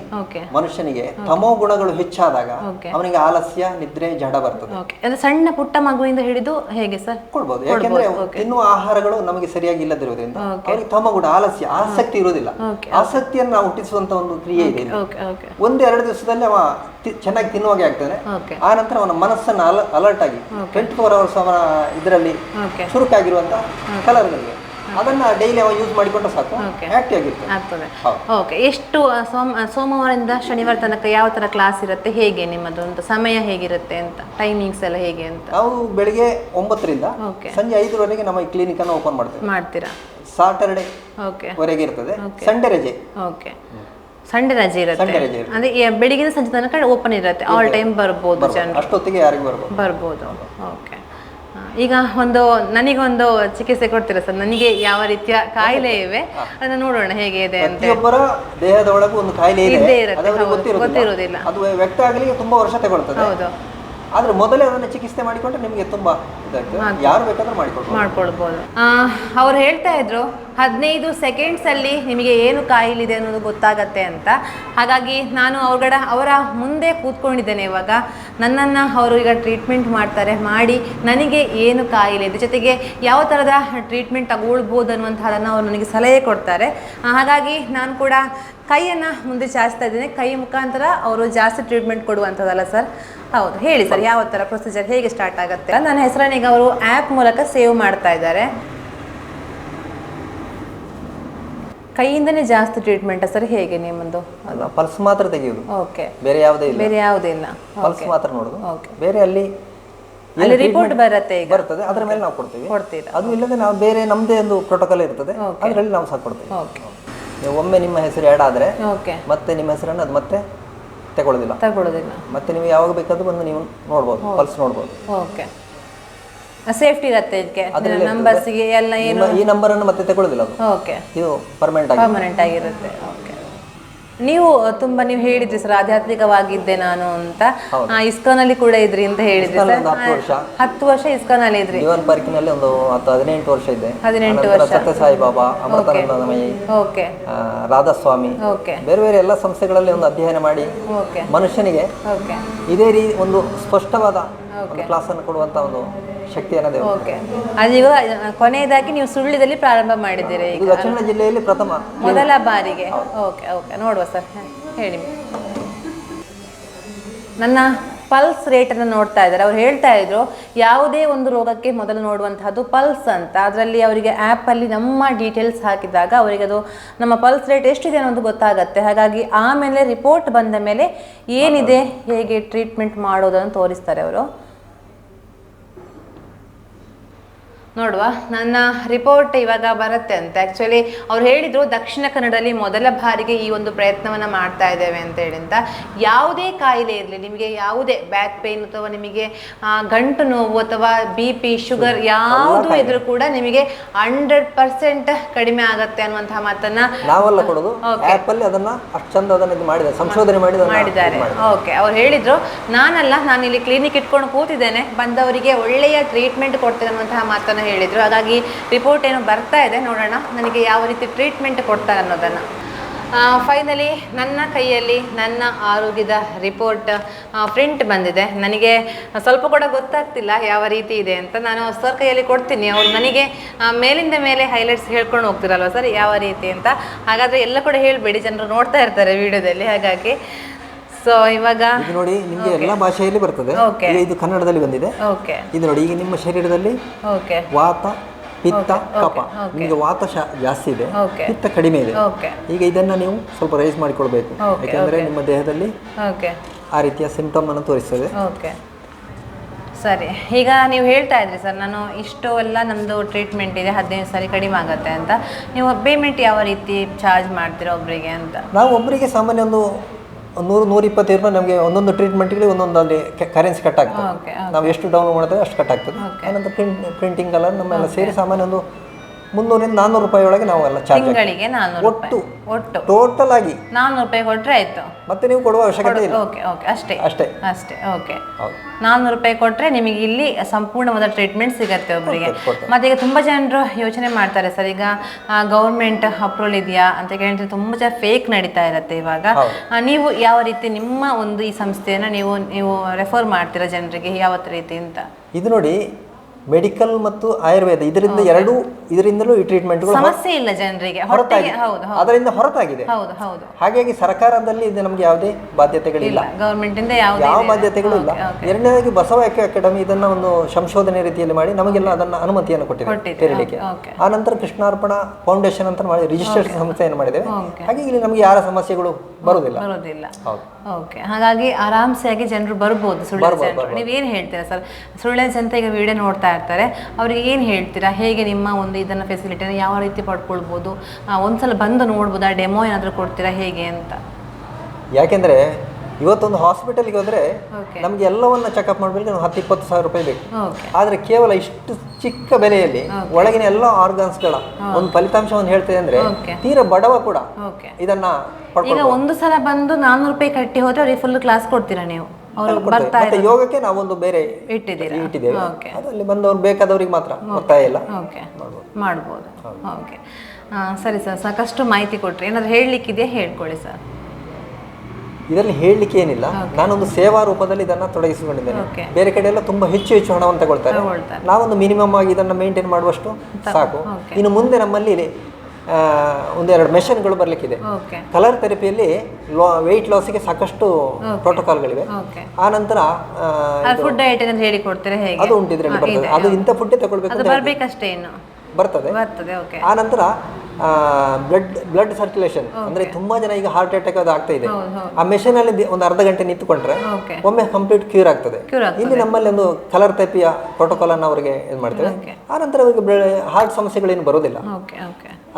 ಮನುಷ್ಯನಿಗೆ ತಮೋ ಗುಣಗಳು ಹೆಚ್ಚಾದಾಗ. ಅವನಿಗೆ ಆಲಸ್ಯ ನಿದ್ರೆ ಜಡ ಬರ್ತದೆ. ಸಣ್ಣ ಪುಟ್ಟ ಮಗುವಿಂದ ಹಿಡಿದು ಹೇಗೆ ಸರ್? ಕೊಡ್ಬೋದು. ಯಾಕೆಂದ್ರೆ ತಿನ್ನುವ ಆಹಾರಗಳು ನಮಗೆ ಸರಿಯಾಗಿ ಇಲ್ಲದಿರುವುದರಿಂದ ಅವರಿಗೆ ತಮ್ಮ ಗುಣ ಆಲಸ್ಯ ಆಸಕ್ತಿ ಇರುವುದಿಲ್ಲ. Okay. ಆಸಕ್ತಿಯನ್ನು ನಾವು ಹುಟ್ಟಿಸುವಂತ ಒಂದು ಕ್ರಿಯೆ ಇದೆ ಒಂದೆರಡು ದಿವಸದಲ್ಲಿ ಅವ ಚೆನ್ನಾಗಿ ತಿನ್ನುವಾಗೆ ಆಗ್ತದೆ. ಆ ನಂತರ ಅವನ ಮನಸ್ಸನ್ನು ಅಲ ಅಲರ್ಟ್ ಆಗಿ ಟ್ವೆಂಟಿ ಫೋರ್ ಅವರ್ಸ್ ಅವನ ಇದರಲ್ಲಿ ಕಲರ್ ಕಲರ್ಗಳಿಗೆ ಅದನ್ನ ಡೈಲಿ ಅವ ಯೂಸ್ ಮಾಡಿಕೊಂಡ್ರೆ ಸಾಕು. ಆಕ್ಟಿವ್ ಆಗಿರ್ತದೆ ಆಗ್ತದೆ. ಓಕೆ ಎಷ್ಟು ಸೋಮವಾರದಿಂದ ಶನಿವಾರ ತನಕ ಯಾವ ತರ ಕ್ಲಾಸ್ ಇರುತ್ತೆ? ಹೇಗೆ ನಿಮ್ಮದು? ಅಂತ ಸಮಯ ಹೇಗಿರುತ್ತೆ ಅಂತ? ಟೈಮಿಂಗ್ಸ್ ಎಲ್ಲ ಹೇಗೆ ಅಂತ? ನಾವು ಬೆಳಿಗ್ಗೆ ಒಂಬತ್ತರಿಂದ ಸಂಜೆ ಐದರವರೆಗೆ ನಮ್ಮ ಕ್ಲಿನಿಕ್ ಅನ್ನು ಓಪನ್ ಮಾಡ್ತೇವೆ. ಮಾಡ್ತೀರಾ? ಸಾಟರ್ಡೆ ಓಕೆ ವರೆಗೆ ಇರ್ತದೆ. ಸಂಡೇ ರಜೆ. ಓಕೆ ಸಂಡೇ ರಜೆ ಇರುತ್ತೆ. ಸಂಡೇ ರಜೆ ಇರುತ್ತೆ. ಅಂದ್ರೆ ಬೆಳಿಗ್ಗೆ ಸಂಜೆ ತನಕ ಓಪನ್ ಇರುತ್ತೆ. ಆಲ್ ಟೈಮ್ ಬರ್ಬೋದು ಬರ್ಬೋದು. ಜನರು. ಅಷ್ಟೊತ್ತಿಗೆ ಯಾರಿಗೂ ಬರ್ಬೋದು. ಬರ್ಬೋದು. ಓಕೆ ಈಗ ಒಂದು ನನಗೊಂದು ಚಿಕಿತ್ಸೆ ಕೊಡ್ತೀರಾ ಸರ್? ನನಗೆ ಯಾವ ರೀತಿಯ ಕಾಯಿಲೆ ಇವೆ? ಅದನ್ನ ನೋಡೋಣ ಹೇಗೆ ಇದೆ ಅಂತ. ಪ್ರತಿಯೊಬ್ಬರ ದೇಹದ ಒಳಗೂ ಒಂದು ಕಾಯಿಲೆ ಇದೆ. ಇರುತ್ತೆ, ಅದು ಅವರಿಗೆ ಹೌದು, ಗೊತ್ತಿರುವುದಿಲ್ಲ. ಅದು ವ್ಯಕ್ತ ಆಗಲಿಕ್ಕೆ ತುಂಬಾ ವರ್ಷ ತಗೊಳ್ತದೆ. ಹೌದು. ಆದ್ರೆ ಮೊದಲೇ ಅದನ್ನ ಚಿಕಿತ್ಸೆ ಮಾಡಿಕೊಂಡ್ರೆ ನಿಮಗೆ ತುಂಬಾ ಇದಾಗ್ತದೆ. ಯಾರು ಬೇಕಾದ್ರೂ ಮಾಡಿಕೊಡ್ಬೋದು ಮಾಡ್ಕೊಳ್ಬೋದು. ಅವ್ರು ಹೇಳ್ತಾ ಇದ್ರು ಹದಿನೈದು ಸೆಕೆಂಡ್ಸಲ್ಲಿ ನಿಮಗೆ ಏನು ಕಾಯಿಲಿದೆ ಅನ್ನೋದು ಗೊತ್ತಾಗತ್ತೆ ಅಂತ. ಹಾಗಾಗಿ ನಾನು ಅವ್ರಗಡ, ಅವರ ಮುಂದೆ ಕೂತ್ಕೊಂಡಿದ್ದೇನೆ ಇವಾಗ. ನನ್ನನ್ನು ಅವರು ಈಗ ಟ್ರೀಟ್ಮೆಂಟ್ ಮಾಡ್ತಾರೆ, ಮಾಡಿ ನನಗೆ ಏನು ಕಾಯಿಲೆ ಇದೆ ಜೊತೆಗೆ ಯಾವ ಥರದ ಟ್ರೀಟ್ಮೆಂಟ್ ತಗೊಳ್ಬೋದು ಅನ್ನುವಂಥದ್ದನ್ನು ಅವರು ನನಗೆ ಸಲಹೆ ಕೊಡ್ತಾರೆ. ಹಾಗಾಗಿ ನಾನು ಕೂಡ ಕೈಯನ್ನು ಮುಂದೆ ಚಾಚ್ತಾ ಇದ್ದೇನೆ. ಕೈ ಮುಖಾಂತರ ಅವರು ಜಾಸ್ತಿ ಟ್ರೀಟ್ಮೆಂಟ್ ಕೊಡುವಂಥದ್ದಲ್ಲ ಸರ್? ಹೌದು, ಹೇಳಿ ಸರ್, ಯಾವ ಥರ ಪ್ರೊಸೀಜರ್ ಹೇಗೆ ಸ್ಟಾರ್ಟ್ ಆಗುತ್ತೆ ನನ್ನ ಹೆಸರನ್ನ ಈಗ ಅವರು ಆ್ಯಪ್ ಮೂಲಕ ಸೇವ್ ಮಾಡ್ತಾ ಇದ್ದಾರೆ. ಕೈಯಿಂದನೇ ಜಾಸ್ತಿ ಟ್ರೀಟ್ಮೆಂಟ್ ಸರ್? ಹೇಗೆ ನಿಮ್ಮದು? ಪಲ್ಸ್ ಮಾತ್ರ ತೆಗೆಯೋದು. ಓಕೆ ಬೇರೆ ಯಾವುದೇ ಇಲ್ಲ. ಬೇರೆ ಯಾವುದಿಲ್ಲ ಪಲ್ಸ್ ಮಾತ್ರ ನೋಡುದು. ಓಕೆ ಬೇರೆ ಅಲ್ಲಿ ಅಲ್ಲಿ ರಿಪೋರ್ಟ್ ಬರುತ್ತೆ ಈಗ. ಬರ್ತದೆ ಅದರ ಮೇಲೆ ನಾವು ಕೊಡ್ತೀವಿ. ಕೊಡ್ತೀರಾ? ಅದು ಇಲ್ಲದೆ ನಾವು ಬೇರೆ ನಮ್ಮದೇ ಒಂದು ಪ್ರೋಟೋಕಾಲ್ ಇರ್ತದೆ ಅದರಲ್ಲಿ ನಾವು ಸಹ ಕೊಡ್ತೀವಿ. ಓಕೆ ನೀವು ಒಮ್ಮೆ ನಿಮ್ಮ ಹೆಸರು ಆ್ಯಡ್ ಆದರೆ ಓಕೆ ಮತ್ತೆ ನಿಮ್ಮ ಹೆಸರನ್ನು ಅದು ಮತ್ತೆ ತಗೊಳ್ಳೋದಿಲ್ಲ. ತಗೊಳ್ಳೋದಿಲ್ಲ. ಮತ್ತೆ ನೀವು ಯಾವಾಗ ಬೇಕಾದ್ರೂ ಬಂದು ನೀವು ನೋಡ್ಬೋದು ಪಲ್ಸ್ ನೋಡ್ಬೋದು. ಓಕೆ ಸೇಫ್ಟಿ ಇರುತ್ತೆ ಇದಕ್ಕೆ. ಅದ್ರಲ್ಲಿ ನಂಬರ್ಸಿಗೆ ಎಲ್ಲ ಏನು ನಿಮ್ಮ ಈ ನಂಬರನ್ನು ಮತ್ತೆ ತಗೊಳ್ಳೋದಿಲ್ಲ ಅದು? ಓಕೆ. ಇದು ಪರ್ಮನೆಂಟ್ ಆಗಿ ಪರ್ಮನೆಂಟ್ ಆಗಿರುತ್ತೆ. ಓಕೆ. ನೀವು ತುಂಬಾ ನೀವು ಹೇಳಿದ್ರಿ ಸರ್ ಆಧ್ಯಾತ್ಮಿಕವಾಗಿದ್ದೆ ನಾನು ಅಂತ. ಇಸ್ಕಾನ್ ಅಲ್ಲಿ ಕೂಡ ಇದ್ರಿ ಅಂತ ಹೇಳಿದ್ರಿ ಇಸ್ಕಾನ್ ಒಂದು ಹತ್ತು ವರ್ಷ. ಹತ್ತು ವರ್ಷ ಇಸ್ಕಾನಲ್ಲಿ ಇದ್ರಿ. ಜೀವನ್ ಪಾರ್ಕಿನಲ್ಲಿ ಒಂದು ಹತ್ತು ಹದಿನೆಂಟು ವರ್ಷ ಇದೆ. ಹದಿನೆಂಟು ಅನಂತರ ಸತ್ಯಸಾಯಿ ಬಾಬಾ ಅಮೃತಾನಂದಮಯಿ ಓಕೆ. ಆ, ರಾಧಾಸ್ವಾಮಿ ಓಕೆ. ಬೇರೆ ಬೇರೆ ಎಲ್ಲ ಸಂಸ್ಥೆಗಳಲ್ಲಿ ಒಂದು ಅಧ್ಯಯನ ಮಾಡಿ ಓಕೆ. ಮನುಷ್ಯನಿಗೆ ಓಕೆ. ಇದೇ ರೀತಿ ಒಂದು ಸ್ಪಷ್ಟವಾದ ಒಂದು ಕ್ಲಾಸ್ ಅನ್ನು ಕೊಡುವಂತ ಒಂದು ಶಕ್ತಿಯನ್ನು ದೇವರು ಓಕೆ. ಅದೀಗ ಕೊನೆಯದಾಗಿ ನೀವು ಸುಳ್ಳಿದಲ್ಲಿ ಪ್ರಾರಂಭ ಮಾಡಿದ್ದೀರಿ ಇದು ದಕ್ಷಿಣ ಜಿಲ್ಲೆಯಲ್ಲಿ ಪ್ರಥಮ. ಮೊದಲ ಬಾರಿಗೆ. Okay okay. ನೋಡುವ ಸರ್. ಹೇಳಿ. ನನ್ನ ಪಲ್ಸ್ ರೇಟನ್ನು ನೋಡ್ತಾ ಇದ್ದಾರೆ. ಅವ್ರು ಹೇಳ್ತಾ ಇದ್ರು ಯಾವುದೇ ಒಂದು ರೋಗಕ್ಕೆ ಮೊದಲು ನೋಡುವಂತಹದ್ದು ಪಲ್ಸ್ ಅಂತ. ಅದರಲ್ಲಿ ಅವರಿಗೆ ಆ್ಯಪಲ್ಲಿ ನಮ್ಮ ಡೀಟೇಲ್ಸ್ ಹಾಕಿದಾಗ ಅವರಿಗೆ ಅದು ನಮ್ಮ ಪಲ್ಸ್ ರೇಟ್ ಎಷ್ಟಿದೆ ಅನ್ನೋದು ಗೊತ್ತಾಗತ್ತೆ. ಹಾಗಾಗಿ ಆಮೇಲೆ ರಿಪೋರ್ಟ್ ಬಂದ ಮೇಲೆ ಏನಿದೆ ಹೇಗೆ ಟ್ರೀಟ್ಮೆಂಟ್ ಮಾಡೋದನ್ನು ತೋರಿಸ್ತಾರೆ ಅವರು. ನೋಡುವ ನನ್ನ ರಿಪೋರ್ಟ್ ಇವಾಗ ಬರುತ್ತೆ ಅಂತ. ಆ್ಯಕ್ಚುಲಿ ಅವ್ರು ಹೇಳಿದರು ದಕ್ಷಿಣ ಕನ್ನಡದಲ್ಲಿ ಮೊದಲ ಬಾರಿಗೆ ಈ ಒಂದು ಪ್ರಯತ್ನವನ್ನು ಮಾಡ್ತಾ ಇದ್ದೇವೆ ಅಂತ ಹೇಳಿ ಅಂತ. ಯಾವುದೇ ಕಾಯಿಲೆ ಇರಲಿ ನಿಮಗೆ ಯಾವುದೇ ಬ್ಯಾಕ್ ಪೇನ್ ಅಥವಾ ನಿಮಗೆ ಗಂಟು ನೋವು ಅಥವಾ ಬಿ ಪಿ ಶುಗರ್ ಯಾವುದು ಇದ್ರೂ ಕೂಡ ನಿಮಗೆ ಹಂಡ್ರೆಡ್ ಪರ್ಸೆಂಟ್ ಕಡಿಮೆ ಆಗುತ್ತೆ ಅನ್ನುವಂತಹ ಮಾತನ್ನ ನಾವೆಲ್ಲ ಕೊಡೋದು. ಅದನ್ನ ಅಷ್ಟು ಚಂದ ಅದನ್ನ ಮಾಡಿದ್ದಾರೆ. ಸಂಶೋಧನೆ ಮಾಡಿ ಮಾಡಿದ್ದಾರೆ. ಓಕೆ ಅವ್ರು ಹೇಳಿದ್ರು ನಾನಲ್ಲ ನಾನು ಇಲ್ಲಿ ಕ್ಲಿನಿಕ್ ಇಟ್ಕೊಂಡು ಕೂತಿದ್ದೇನೆ. ಬಂದವರಿಗೆ ಒಳ್ಳೆಯ ಟ್ರೀಟ್ಮೆಂಟ್ ಕೊಡ್ತೇನೆ ಅನ್ನುವಂತಹ ಮಾತನ್ನು ಹೇಳಿದ್ರು. ಹಾಗಾಗಿ ರಿಪೋರ್ಟ್ ಏನು ಬರ್ತಾ ಇದೆ, ನೋಡೋಣ. ನನಗೆ ಯಾವ ರೀತಿ ಟ್ರೀಟ್ಮೆಂಟ್ ಕೊಡ್ತಾರೆ ಅನ್ನೋದನ್ನು. ಫೈನಲಿ ನನ್ನ ಕೈಯಲ್ಲಿ ನನ್ನ ಆರೋಗ್ಯದ ರಿಪೋರ್ಟ್ ಪ್ರಿಂಟ್ ಬಂದಿದೆ. ನನಗೆ ಸ್ವಲ್ಪ ಕೂಡ ಗೊತ್ತಾಗ್ತಿಲ್ಲ ಯಾವ ರೀತಿ ಇದೆ ಅಂತ. ನಾನು ಸರ್ ಕೈಯಲ್ಲಿ ಕೊಡ್ತೀನಿ. ಅವ್ರು ನನಗೆ ಮೇಲಿಂದ ಮೇಲೆ ಹೈಲೈಟ್ಸ್ ಹೇಳ್ಕೊಂಡು ಹೋಗ್ತಿರಲ್ವ ಸರ್ ಯಾವ ರೀತಿ ಅಂತ. ಹಾಗಾದರೆ ಎಲ್ಲ ಕೂಡ ಹೇಳಬೇಡಿ. ಜನರು ನೋಡ್ತಾ ಇರ್ತಾರೆ ವಿಡಿಯೋದಲ್ಲಿ ಹಾಗಾಗಿ ಸೊ ಇವಾಗ ಇದು ನೋಡಿ ನಿಮಗೆ ಎಲ್ಲ ಭಾಷೆಯಲ್ಲಿ ಬರ್ತದೆ. Okay. ಈಗ ಇದು ಕನ್ನಡದಲ್ಲಿ ಬಂದಿದೆ. ಓಕೆ ಇದು ನೋಡಿ ಈಗ ನಿಮ್ಮ ಶರೀರದಲ್ಲಿ ಓಕೆ ವಾತ ಪಿತ್ತ ಕಪ. ನಿಮಗೆ ವಾತ ಶಾ- ಜಾಸ್ತಿ ಇದೆ. Okay. ಪಿತ್ತ ಕಡಿಮೆ ಇದೆ. ಓಕೆ ಈಗ ಇದನ್ನ ನೀವು ಸ್ವಲ್ಪ ರೈಸ್ ಮಾಡಿಕೊಳ್ಬೇಕು. Okay, ಯಾಕೆಂದ್ರೆ ನಿಮ್ಮ ದೇಹದಲ್ಲಿ ಓಕೆ ಆ ರೀತಿಯ ಸಿಂಪ್ಟಮ್ ಅನ್ನು ತೋರಿಸ್ತದೆ. ಓಕೆ ಸರಿ. ಈಗ ನೀವು ಹೇಳ್ತಾ ಇದ್ರಿ ಸರ್ ನಾನು ಇಷ್ಟು ಎಲ್ಲ ನಮ್ಮದು ಟ್ರೀಟ್ಮೆಂಟ್ ಇದೆ ಹದಿನೈದು ಸಾರಿ ಕಡಿಮೆ ಆಗುತ್ತೆ ಅಂತ. ನೀವು ಪೇಮೆಂಟ್ ಯಾವ ರೀತಿ ಚಾರ್ಜ್ ಮಾಡ್ತೀರಾ ಒಬ್ಬರಿಗೆ ಅಂತ? ನಾವು ಒಬ್ಬರಿಗೆ ಸಾಮಾನ್ಯ ಒಂದು ನೂರು ನೂರ ಇಪ್ಪತ್ತೈದು ರೂಪಾಯಿ ನಮಗೆ ಒಂದೊಂದು ಟ್ರೀಟ್ಮೆಂಟ್ಗೆ ಒಂದೊಂದು ಅಲ್ಲಿ ಕರೆನ್ಸಿ ಕಟ್ ಆಗ್ತದೆ. ನಾವು ಎಷ್ಟು ಡೌನ್ಲೋಡ್ ಮಾಡ್ತೇವೆ ಅಷ್ಟು ಕಟ್ ಆಗ್ತದೆ. ಏನಂತ ಪ್ರಿಂಟ್ ಪ್ರಿಂಟಿಂಗ್ ಕಲರ್ ನಮ್ಮೆಲ್ಲ ಸೇರಿ ಸಾಮಾನ್ಯ ಒಂದು ಮುನ್ನೂರಿಂದ ನಾನ್ನೂರು ರೂಪಾಯಿ ಒಳಗೆ ನಾವು ಎಲ್ಲ ಚಾರ್ಜ್ ತಿಂಗಳಿಗೆ ನಾನ್ನೂರು ಒಟ್ಟು ಒಟ್ಟು. ಟೋಟಲ್ ಆಗಿ. ನಾನ್ನೂರು ರೂಪಾಯಿ ಕೊಟ್ಟರೆ ಆಯ್ತು. ಮತ್ತೆ ನೀವು ಕೊಡುವ ಅವಶ್ಯಕತೆ ಇಲ್ಲ. Okay okay. ಅಷ್ಟೇ. ಅಷ್ಟೇ. ಅಷ್ಟೇ ಓಕೆ. ನಾನ್ನೂರು ರೂಪಾಯಿ ಕೊಟ್ಟರೆ ನಿಮಗೆ ಇಲ್ಲಿ ಸಂಪೂರ್ಣವಾದ ಟ್ರೀಟ್ಮೆಂಟ್ ಸಿಗತ್ತೆ ಒಬ್ಬರಿಗೆ ಮತ್ತೆ ಈಗ ತುಂಬ ಜನರು ಯೋಚನೆ ಮಾಡ್ತಾರೆ ಸರ್ ಈಗ ಗೌರ್ಮೆಂಟ್ ಅಪ್ರೂವಲ್ ಇದೆಯಾ? ಅಂತ ಕೇಳಿದ್ರೆ ತುಂಬ ಜನ ಫೇಕ್ ನಡೀತಾ ಇರತ್ತೆ ಇವಾಗ. ನೀವು ಯಾವ ರೀತಿ ನಿಮ್ಮ ಒಂದು ಈ ಸಂಸ್ಥೆಯನ್ನು ನೀವು ನೀವು ರೆಫರ್ ಮಾಡ್ತೀರಾ ಜನರಿಗೆ? ಯಾವ ರೀತಿ ಅಂತ? ಇದು ನೋಡಿ ಮೆಡಿಕಲ್ ಮತ್ತು ಆಯುರ್ವೇದ ಇದರಿಂದ ಎರಡೂ ಇದರಿಂದಲೂ ಈ ಟ್ರೀಟ್ಮೆಂಟ್ಗಳು ಸಮಸ್ಯೆ ಇಲ್ಲ ಜನರಿಗೆ. ಹೊರತಾಗಿ ಅದರಿಂದ ಹೊರತಾಗಿದೆ. ಹಾಗಾಗಿ ಸರ್ಕಾರದಲ್ಲಿ ಇದು ನಮಗೆ ಯಾವುದೇ ಬಾಧ್ಯತೆಗಳಿಲ್ಲ. ಯಾವುದೇ ಯಾವ? ಬಾಧ್ಯತೆಗಳು ಇಲ್ಲ. ಎರಡನೇದಾಗಿ ಬಸವ ಅಕಾಡೆಮಿ ಇದನ್ನ ಒಂದು ಸಂಶೋಧನೆ ರೀತಿಯಲ್ಲಿ ಮಾಡಿ ನಮಗೆಲ್ಲ ಅದನ್ನ ಅನುಮತಿಯನ್ನು ಕೊಟ್ಟಿದೆ ತೆರಳಿಕೆ. ಆ ನಂತರ ಕೃಷ್ಣಾರ್ಪಣ ಫೌಂಡೇಶನ್ ಅಂತ ಮಾಡಿ ರಿಜಿಸ್ಟರ್ಡ್ ಸಂಸ್ಥೆಯನ್ನು ಮಾಡಿದ್ದೇವೆ. ಓಕೆ. ಹಾಗೆ ಇಲ್ಲಿ ನಮಗೆ ಯಾರ ಸಮಸ್ಯೆಗಳು ಬರೋದಿಲ್ಲ. ಹೌದು. ಓಕೆ ಹಾಗಾಗಿ ಆರಾಮ್ಸೆ ಆಗಿ ಜನರು ಬರ್ಬೋದು ಸುಳ್ಳಿನ ಜನರು. ಏನು ಹೇಳ್ತೀರಾ ಸರ್? ಸುಳ್ಳಿನ ಜನತೆ ಈಗ ವಿಡಿಯೋ ನೋಡ್ತಾ ಇರ್ತಾರೆ. ಅವ್ರಿಗೆ ಏನು ಹೇಳ್ತೀರಾ? ಹೇಗೆ ನಿಮ್ಮ ಒಂದು ಇದನ್ನ ಫೆಸಿಲಿಟಿನ ಯಾವ ರೀತಿ ಪಡ್ಕೊಳ್ಬೋದು? ಒಂದು ಸಲ ಬಂದು ನೋಡ್ಬೋದು? ಆ ಡೆಮೋ ಏನಾದರೂ ಕೊಡ್ತೀರಾ? ಹೇಗೆ ಅಂತ? ಯಾಕೆಂದ್ರೆ ಇವತ್ತೊಂದು ಹಾಸ್ಪಿಟಲ್ಗೆ ಹೋದ್ರೆ ನಮ್ಗೆ ಎಲ್ಲವನ್ನ ಚೆಕಪ್ ಮಾಡ್ಬೇಕು ನಾವು ಹತ್ತು ಇಪ್ಪತ್ತು ಸಾವಿರ ರೂಪಾಯಿ ಬೇಕು. ಆದ್ರೆ ಕೇವಲ ಇಷ್ಟು ಚಿಕ್ಕ ಬೆಲೆಯಲ್ಲಿ ಒಳಗಿನ ಎಲ್ಲ ಆರ್ಗನ್ಸ್ಗಳ ಒಂದು ಫಲಿತಾಂಶವನ್ನು ಹೇಳ್ತೇವೆ ಅಂದ್ರೆ. ತೀರಾ ಬಡವ ಕೂಡ ಇದನ್ನ ಈಗ ಒಂದು ಸಲ ಬಂದು ನಾನ್ನೂರು ರೂಪಾಯಿ ಕಟ್ಟಿ ಹೋದ್ರೆ ಅವ್ರಿಗೆ ಫುಲ್ ಕ್ಲಾಸ್ ಕೊಡ್ತೀರಾ ನೀವು? ಮತ್ತೆ ಯೋಗಕ್ಕೆ ನಾವೊಂದು ಬೇರೆ ಇಟ್ಟಿದ್ದೀರಾ? ಇಟ್ಟಿದ್ದೇವೆ. ಓಕೆ ಅದಲ್ಲಿ ಬಂದವ್ರು ಬೇಕಾದವ್ರಿಗೆ ಮಾತ್ರ ಒತ್ತಾಯ ಇಲ್ಲ. ಮಾಡ್ಬೋದು. ಓಕೆ ಸರಿ ಸರ್ ಸಾಕಷ್ಟು ಮಾಹಿತಿ ಕೊಟ್ರಿ. ಏನಾದ್ರು ಹೇಳಲಿಕ್ಕಿದೆಯಾ? ಹೇಳ್ಕೊಳ್ಳಿ ಸರ್. ಇದರಲ್ಲಿ ಹೇಳಲಿಕ್ಕೆ ಏನಿಲ್ಲ. ನಾನೊಂದು ಸೇವಾ ರೂಪದಲ್ಲಿ ಇದನ್ನ ತೊಡಗಿಸಿಕೊಂಡಿದ್ದೇನೆ. ಬೇರೆ ಕಡೆ ಎಲ್ಲ ತುಂಬಾ ಹೆಚ್ಚು ಹೆಚ್ಚು ಹಣವನ್ನು ತಗೊಳ್ತಾರೆ. ನಾವೊಂದು ಮಿನಿಮಮ್ ಆಗಿ ಇದನ್ನ ಮೇಂಟೈನ್ ಮಾಡುವಷ್ಟು ಸಾಕು. ಇನ್ನು ಮುಂದೆ ನಮ್ಮಲ್ಲಿ ಇದೆ ಒಂದೆರಡು ಮೆಷಿನ್ಗಳು ಬರಲಿಕ್ಕಿದೆ. ಕಲರ್ ಥೆರಪಿಯಲ್ಲಿ ವೆಯ್ಟ್ ಲಾಸ್ಗೆ ಸಾಕಷ್ಟು ಪ್ರೋಟೋಕಾಲ್ಗಳಿವೆ ಆ ನಂತರ ಅದು ಫುಡ್ ಡಯಟ್ ಏನಾದ್ರು ಹೇಳಿ ಕೊಡ್ತೀರಾ ಹೇಗೆ? ಅದು ಉಂಟು ಇದರಲ್ಲಿ ಬರ್ತದೆ. ಅದು ಇಂಥ ಫುಡ್ ತಗೊಳ್ಬೇಕು ಬರ್ತದೆ. ಆ ನಂತರ ಬ್ಲಡ್ ಬ್ಲಡ್ ಸರ್ಕ್ಯುಲೇಷನ್ ಅಂದ್ರೆ ತುಂಬಾ ಜನ ಈಗ ಹಾರ್ಟ್ ಅಟ್ಯಾಕ್ ಅದು ಆಗ್ತಾ ಇದೆ. ಆ ಮೆಷಿನ್ ಅಲ್ಲಿ ಒಂದು ಅರ್ಧ ಗಂಟೆ ನಿಂತುಕೊಂಡ್ರೆ ಒಮ್ಮೆ ಕಂಪ್ಲೀಟ್ ಕ್ಯೂರ್ ಆಗ್ತದೆ. ಇಲ್ಲಿ ನಮ್ಮಲ್ಲಿ ಒಂದು ಕಲರ್ ಥೆರಪಿಯ ಪ್ರೋಟೋಕಾಲ್ ಅನ್ನು ಅವರಿಗೆ ಇದು ಮಾಡ್ತೇವೆ. ಆ ನಂತರ ಅವರಿಗೆ ಹಾರ್ಟ್ ಸಮಸ್ಯೆಗಳೇನು ಬರೋದಿಲ್ಲ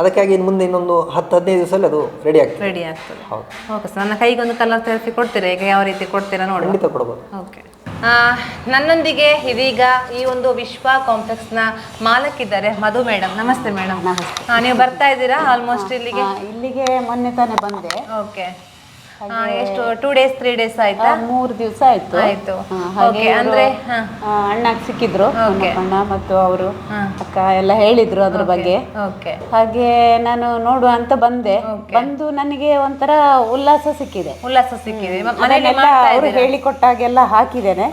ಅದಕ್ಕಾಗಿ ಇನ್ನು ಮುಂದೆ ಇನ್ನೊಂದು ಹತ್ತು ಹದಿನೈದು ದಿವಸದಲ್ಲಿ ಅದು ರೆಡಿ ಆಗ್ತದೆ. ರೆಡಿ ಆಗ್ತದೆ. ಹೌದು. ಓಕೆ ಸರ್ ನನ್ನ ಕೈಗೆ ಒಂದು ಕಲರ್ ಥೆರಪಿ ಕೊಡ್ತೀರಾ? ಈಗ ಯಾವ ರೀತಿ ಕೊಡ್ತೀರಾ ನೋಡಿ ಖಂಡಿತ ಕೊಡ್ಬೋದು. ಓಕೆ ನನ್ನೊಂದಿಗೆ ಇದೀಗ ಈ ಒಂದು ವಿಶ್ವ ಕಾಂಪ್ಲೆಕ್ಸ್ನ ಮಾಲಕ್ಕಿದ್ದಾರೆ ಮಧು ಮೇಡಮ್ ನಮಸ್ತೆ ಮೇಡಮ್ ನೀವು ಬರ್ತಾ ಇದ್ದೀರಾ? ಆಲ್ಮೋಸ್ಟ್ ಇಲ್ಲಿಗೆ? ಇಲ್ಲಿಗೆ ಮೊನ್ನೆ ತಾನೇ ಬಂದೆ. ಓಕೆ. ಎಷ್ಟು ಟೂ ಡೇಸ್ ತ್ರೀ ಡೇಸ್ ಆಯ್ತಾ? ಮೂರು ದಿವಸ ಆಯ್ತು. ಆಯ್ತು. ಹಾಗೆ ಅಂದ್ರೆ ಹಾ. ಸಿಕ್ಕಿದ್ರು ಅಣ್ಣ ಮತ್ತು ಅವರು ಅಕ್ಕ ಎಲ್ಲ ಹೇಳಿದ್ರು ಅದ್ರ ಬಗ್ಗೆ. ಹಾಗೆ ನಾನು ನೋಡುವ ಅಂತ ಬಂದೆ. ಬಂದು ನನಗೆ ಒಂಥರ ಉಲ್ಲಾಸ ಸಿಕ್ಕಿದೆ. ಉಲ್ಲಾಸ ಸಿಕ್ಕಿದೆ. ಅವರು ಹೇಳಿಕೊಟ್ಟಾಗೆಲ್ಲ ಹಾಕಿದ್ದೇನೆ.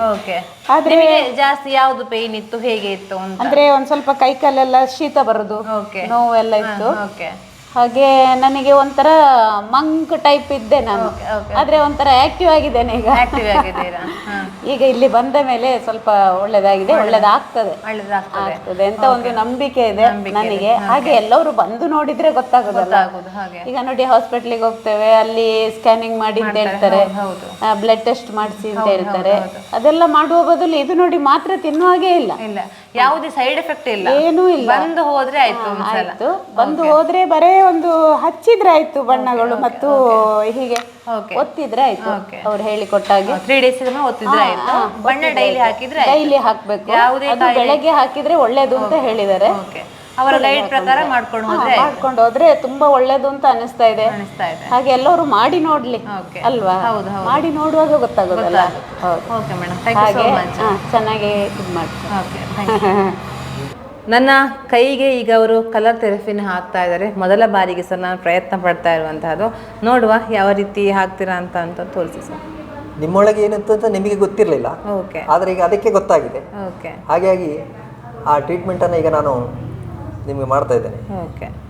ಆದ್ರೆ ಜಾಸ್ತಿ ಯಾವ್ದು ಪೇನ್ ಇತ್ತು ಹೇಗೆ ಇತ್ತು ಅಂದ್ರೆ ಒಂದ್ ಸ್ವಲ್ಪ ಕೈ ಕಾಲೆಲ್ಲ ಶೀತ ಬರುದು ನೋವೆಲ್ಲ ಇತ್ತು. ಹಾಗೆ ನನಗೆ ಒಂಥರ ಮಂಕ್ ಟೈಪ್ ಇದ್ದೆ ನಾನು. ಆದ್ರೆ ಒಂಥರ ಆಕ್ಟಿವ್ ಆಗಿದ್ದೇನೆ ಈಗ. ಆಕ್ಟಿವ್ ಆಗಿದ್ದೀರಾ? ಈಗ ಇಲ್ಲಿ ಬಂದ ಮೇಲೆ ಸ್ವಲ್ಪ ಒಳ್ಳೇದಾಗಿದೆ ಒಳ್ಳೇದಾಗ್ತದೆ. ಆಗ್ತದೆ ಅಂತ ಒಂದು ನಂಬಿಕೆ ಇದೆ ನನಗೆ. ಹಾಗೆ ಎಲ್ಲರೂ ಬಂದು ನೋಡಿದ್ರೆ ಗೊತ್ತಾಗೋದಲ್ಲ. ಈಗ ನೋಡಿ ಹಾಸ್ಪಿಟ್ಲಿಗೆ ಹೋಗ್ತೇವೆ ಅಲ್ಲಿ ಸ್ಕ್ಯಾನಿಂಗ್ ಮಾಡಿ ಅಂತ ಹೇಳ್ತಾರೆ. ಬ್ಲಡ್ ಟೆಸ್ಟ್ ಮಾಡಿಸಿ ಅಂತ ಹೇಳ್ತಾರೆ. ಅದೆಲ್ಲ ಮಾಡುವ ಬದಲು ಇದು ನೋಡಿ ಮಾತ್ರ ತಿನ್ನುವ ಹಾಗೆ ಇಲ್ಲ. ಯಾವುದೇ ಸೈಡ್ ಎಫೆಕ್ಟ್ ಇಲ್ಲ. ಏನೂ ಇಲ್ಲ. ಬಂದು ಹೋದ್ರೆ ಆಯ್ತು ಬಂದು ಹೋದ್ರೆ ಬರೇ ಒಂದು ಹಚ್ಚಿದ್ರೆ ಆಯ್ತು ಬಣ್ಣಗಳು ಮತ್ತು ಹೀಗೆ ಒತ್ತಿದ್ರೆ ಆಯ್ತು. ಅವ್ರು ಹೇಳಿಕೊಟ್ಟಾಗೆ. ತ್ರೀ ಡೇಸ್ ಒತ್ತಿದ್ರೆ ಆಯ್ತು. ಬಣ್ಣ ಡೈಲಿ ಹಾಕಿದ್ರೆ ಡೈಲಿ ಹಾಕ್ಬೇಕು. ಯಾವುದೇ ಬೆಳಗ್ಗೆ ಹಾಕಿದ್ರೆ ಒಳ್ಳೇದು ಅಂತ ಹೇಳಿದ್ದಾರೆ. ಅವರ ಗೈಡ್ ಪ್ರಕಾರ ಮಾಡ್ಕೊಂಡು ಹೋದ್ರೆ ಮಾಡ್ಕೊಂಡು ಹೋದ್ರೆ ತುಂಬಾ ಒಳ್ಳೇದು ಅಂತ ಅನಿಸ್ತಾ ಇದೆ. ಹಾಗೆ ಎಲ್ಲರೂ ಮಾಡಿ ನೋಡ್ಲಿ. ಅಲ್ವಾ. ಮಾಡಿ ನೋಡುವಾಗ ಗೊತ್ತಾಗೋದಲ್ಲ. ಹೌದು. ಓಕೆ ಮೇಡಮ್ ಹಾಗೆ ಚೆನ್ನಾಗಿ ಇದು ಮಾಡ್ತೀನಿ ನನ್ನ ಕೈಗೆ ಈಗ ಅವರು ಕಲರ್ ಥೆರಪಿನ ಹಾಕ್ತಾ ಇದ್ದಾರೆ. ಮೊದಲ ಬಾರಿಗೆ ಸರ್ ನಾನು ಪ್ರಯತ್ನ ಪಡ್ತಾ ಇರುವಂತಹದ್ದು. ನೋಡುವ ಯಾವ ರೀತಿ ಹಾಕ್ತೀರಾ ಅಂತ ಅಂತ ತೋರಿಸಿ ಸರ್. ನಿಮ್ಮೊಳಗೆ ಏನಂತ ಅಂತ ನಿಮಗೆ ಗೊತ್ತಿರಲಿಲ್ಲ. ಓಕೆ. ಆದರೆ ಈಗ ಅದಕ್ಕೆ ಗೊತ್ತಾಗಿದೆ. ಓಕೆ. ಹಾಗಾಗಿ ಆ ಟ್ರೀಟ್ಮೆಂಟನ್ನು ಈಗ ನಾನು ನಿಮಗೆ ಮಾಡ್ತಾ ಇದ್ದೇನೆ. ಓಕೆ.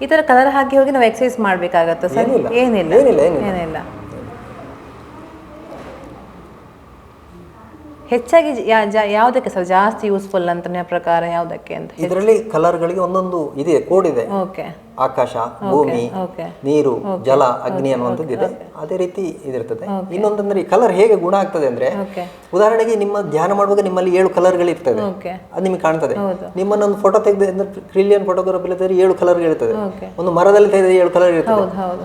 ಈ ಥರ ಕಲರ್ ಹಾಕಿ ಹೋಗಿ ನಾವು ಎಕ್ಸಸೈಸ್ ಮಾಡಬೇಕಾಗತ್ತೆ ಸರಿ? ಏನಿಲ್ಲ. ಏನಿಲ್ಲ. ಹೆಚ್ಚಾಗಿ ಯಾವುದಕ್ಕೆ ಸರ್? ಜಾಸ್ತಿ ಯೂಸ್ಫುಲ್ ಅಂತ ಪ್ರಕಾರ ಯಾವುದಕ್ಕೆ ಅಂತ ಇದರಲ್ಲಿ ಕಲರ್ಗಳಿಗೆ ಒಂದೊಂದು ಇದೆ ಕೋಡ್ ಇದೆ. ಓಕೆ ಆಕಾಶ ಭೂಮಿ ನೀರು ಜಲ ಅಗ್ನಿ ಅನ್ನುವಂಥದ್ದು ಇದೆ ಅದೇ ರೀತಿ ಇದಿರ್ತದೆ. ಇನ್ನೊಂದಂದ್ರೆ ಈ ಕಲರ್ ಹೇಗೆ ಗುಣ ಆಗ್ತದೆ ಅಂದ್ರೆ ಉದಾಹರಣೆಗೆ ನಿಮ್ಮ ಧ್ಯಾನ ಮಾಡುವಾಗ ನಿಮ್ಮಲ್ಲಿ ಏಳು ಕಲರ್ಗಳು ಇರ್ತದೆ ಅದು ನಿಮಗೆ ಕಾಣ್ತದೆ. ನಿಮ್ಮನ್ನೊಂದು ಫೋಟೋ ತೆಗೆದು ಅಂದ್ರೆ ಕ್ರಿಲಿಯನ್ ಫೋಟೋಗ್ರಾಫ್ ಇಲ್ಲದ್ರೆ ಏಳು ಕಲರ್ ಇರ್ತದೆ ಒಂದು ಮರದಲ್ಲಿ ತೆಗೆದ ಏಳು ಕಲರ್ ಇರ್ತದೆ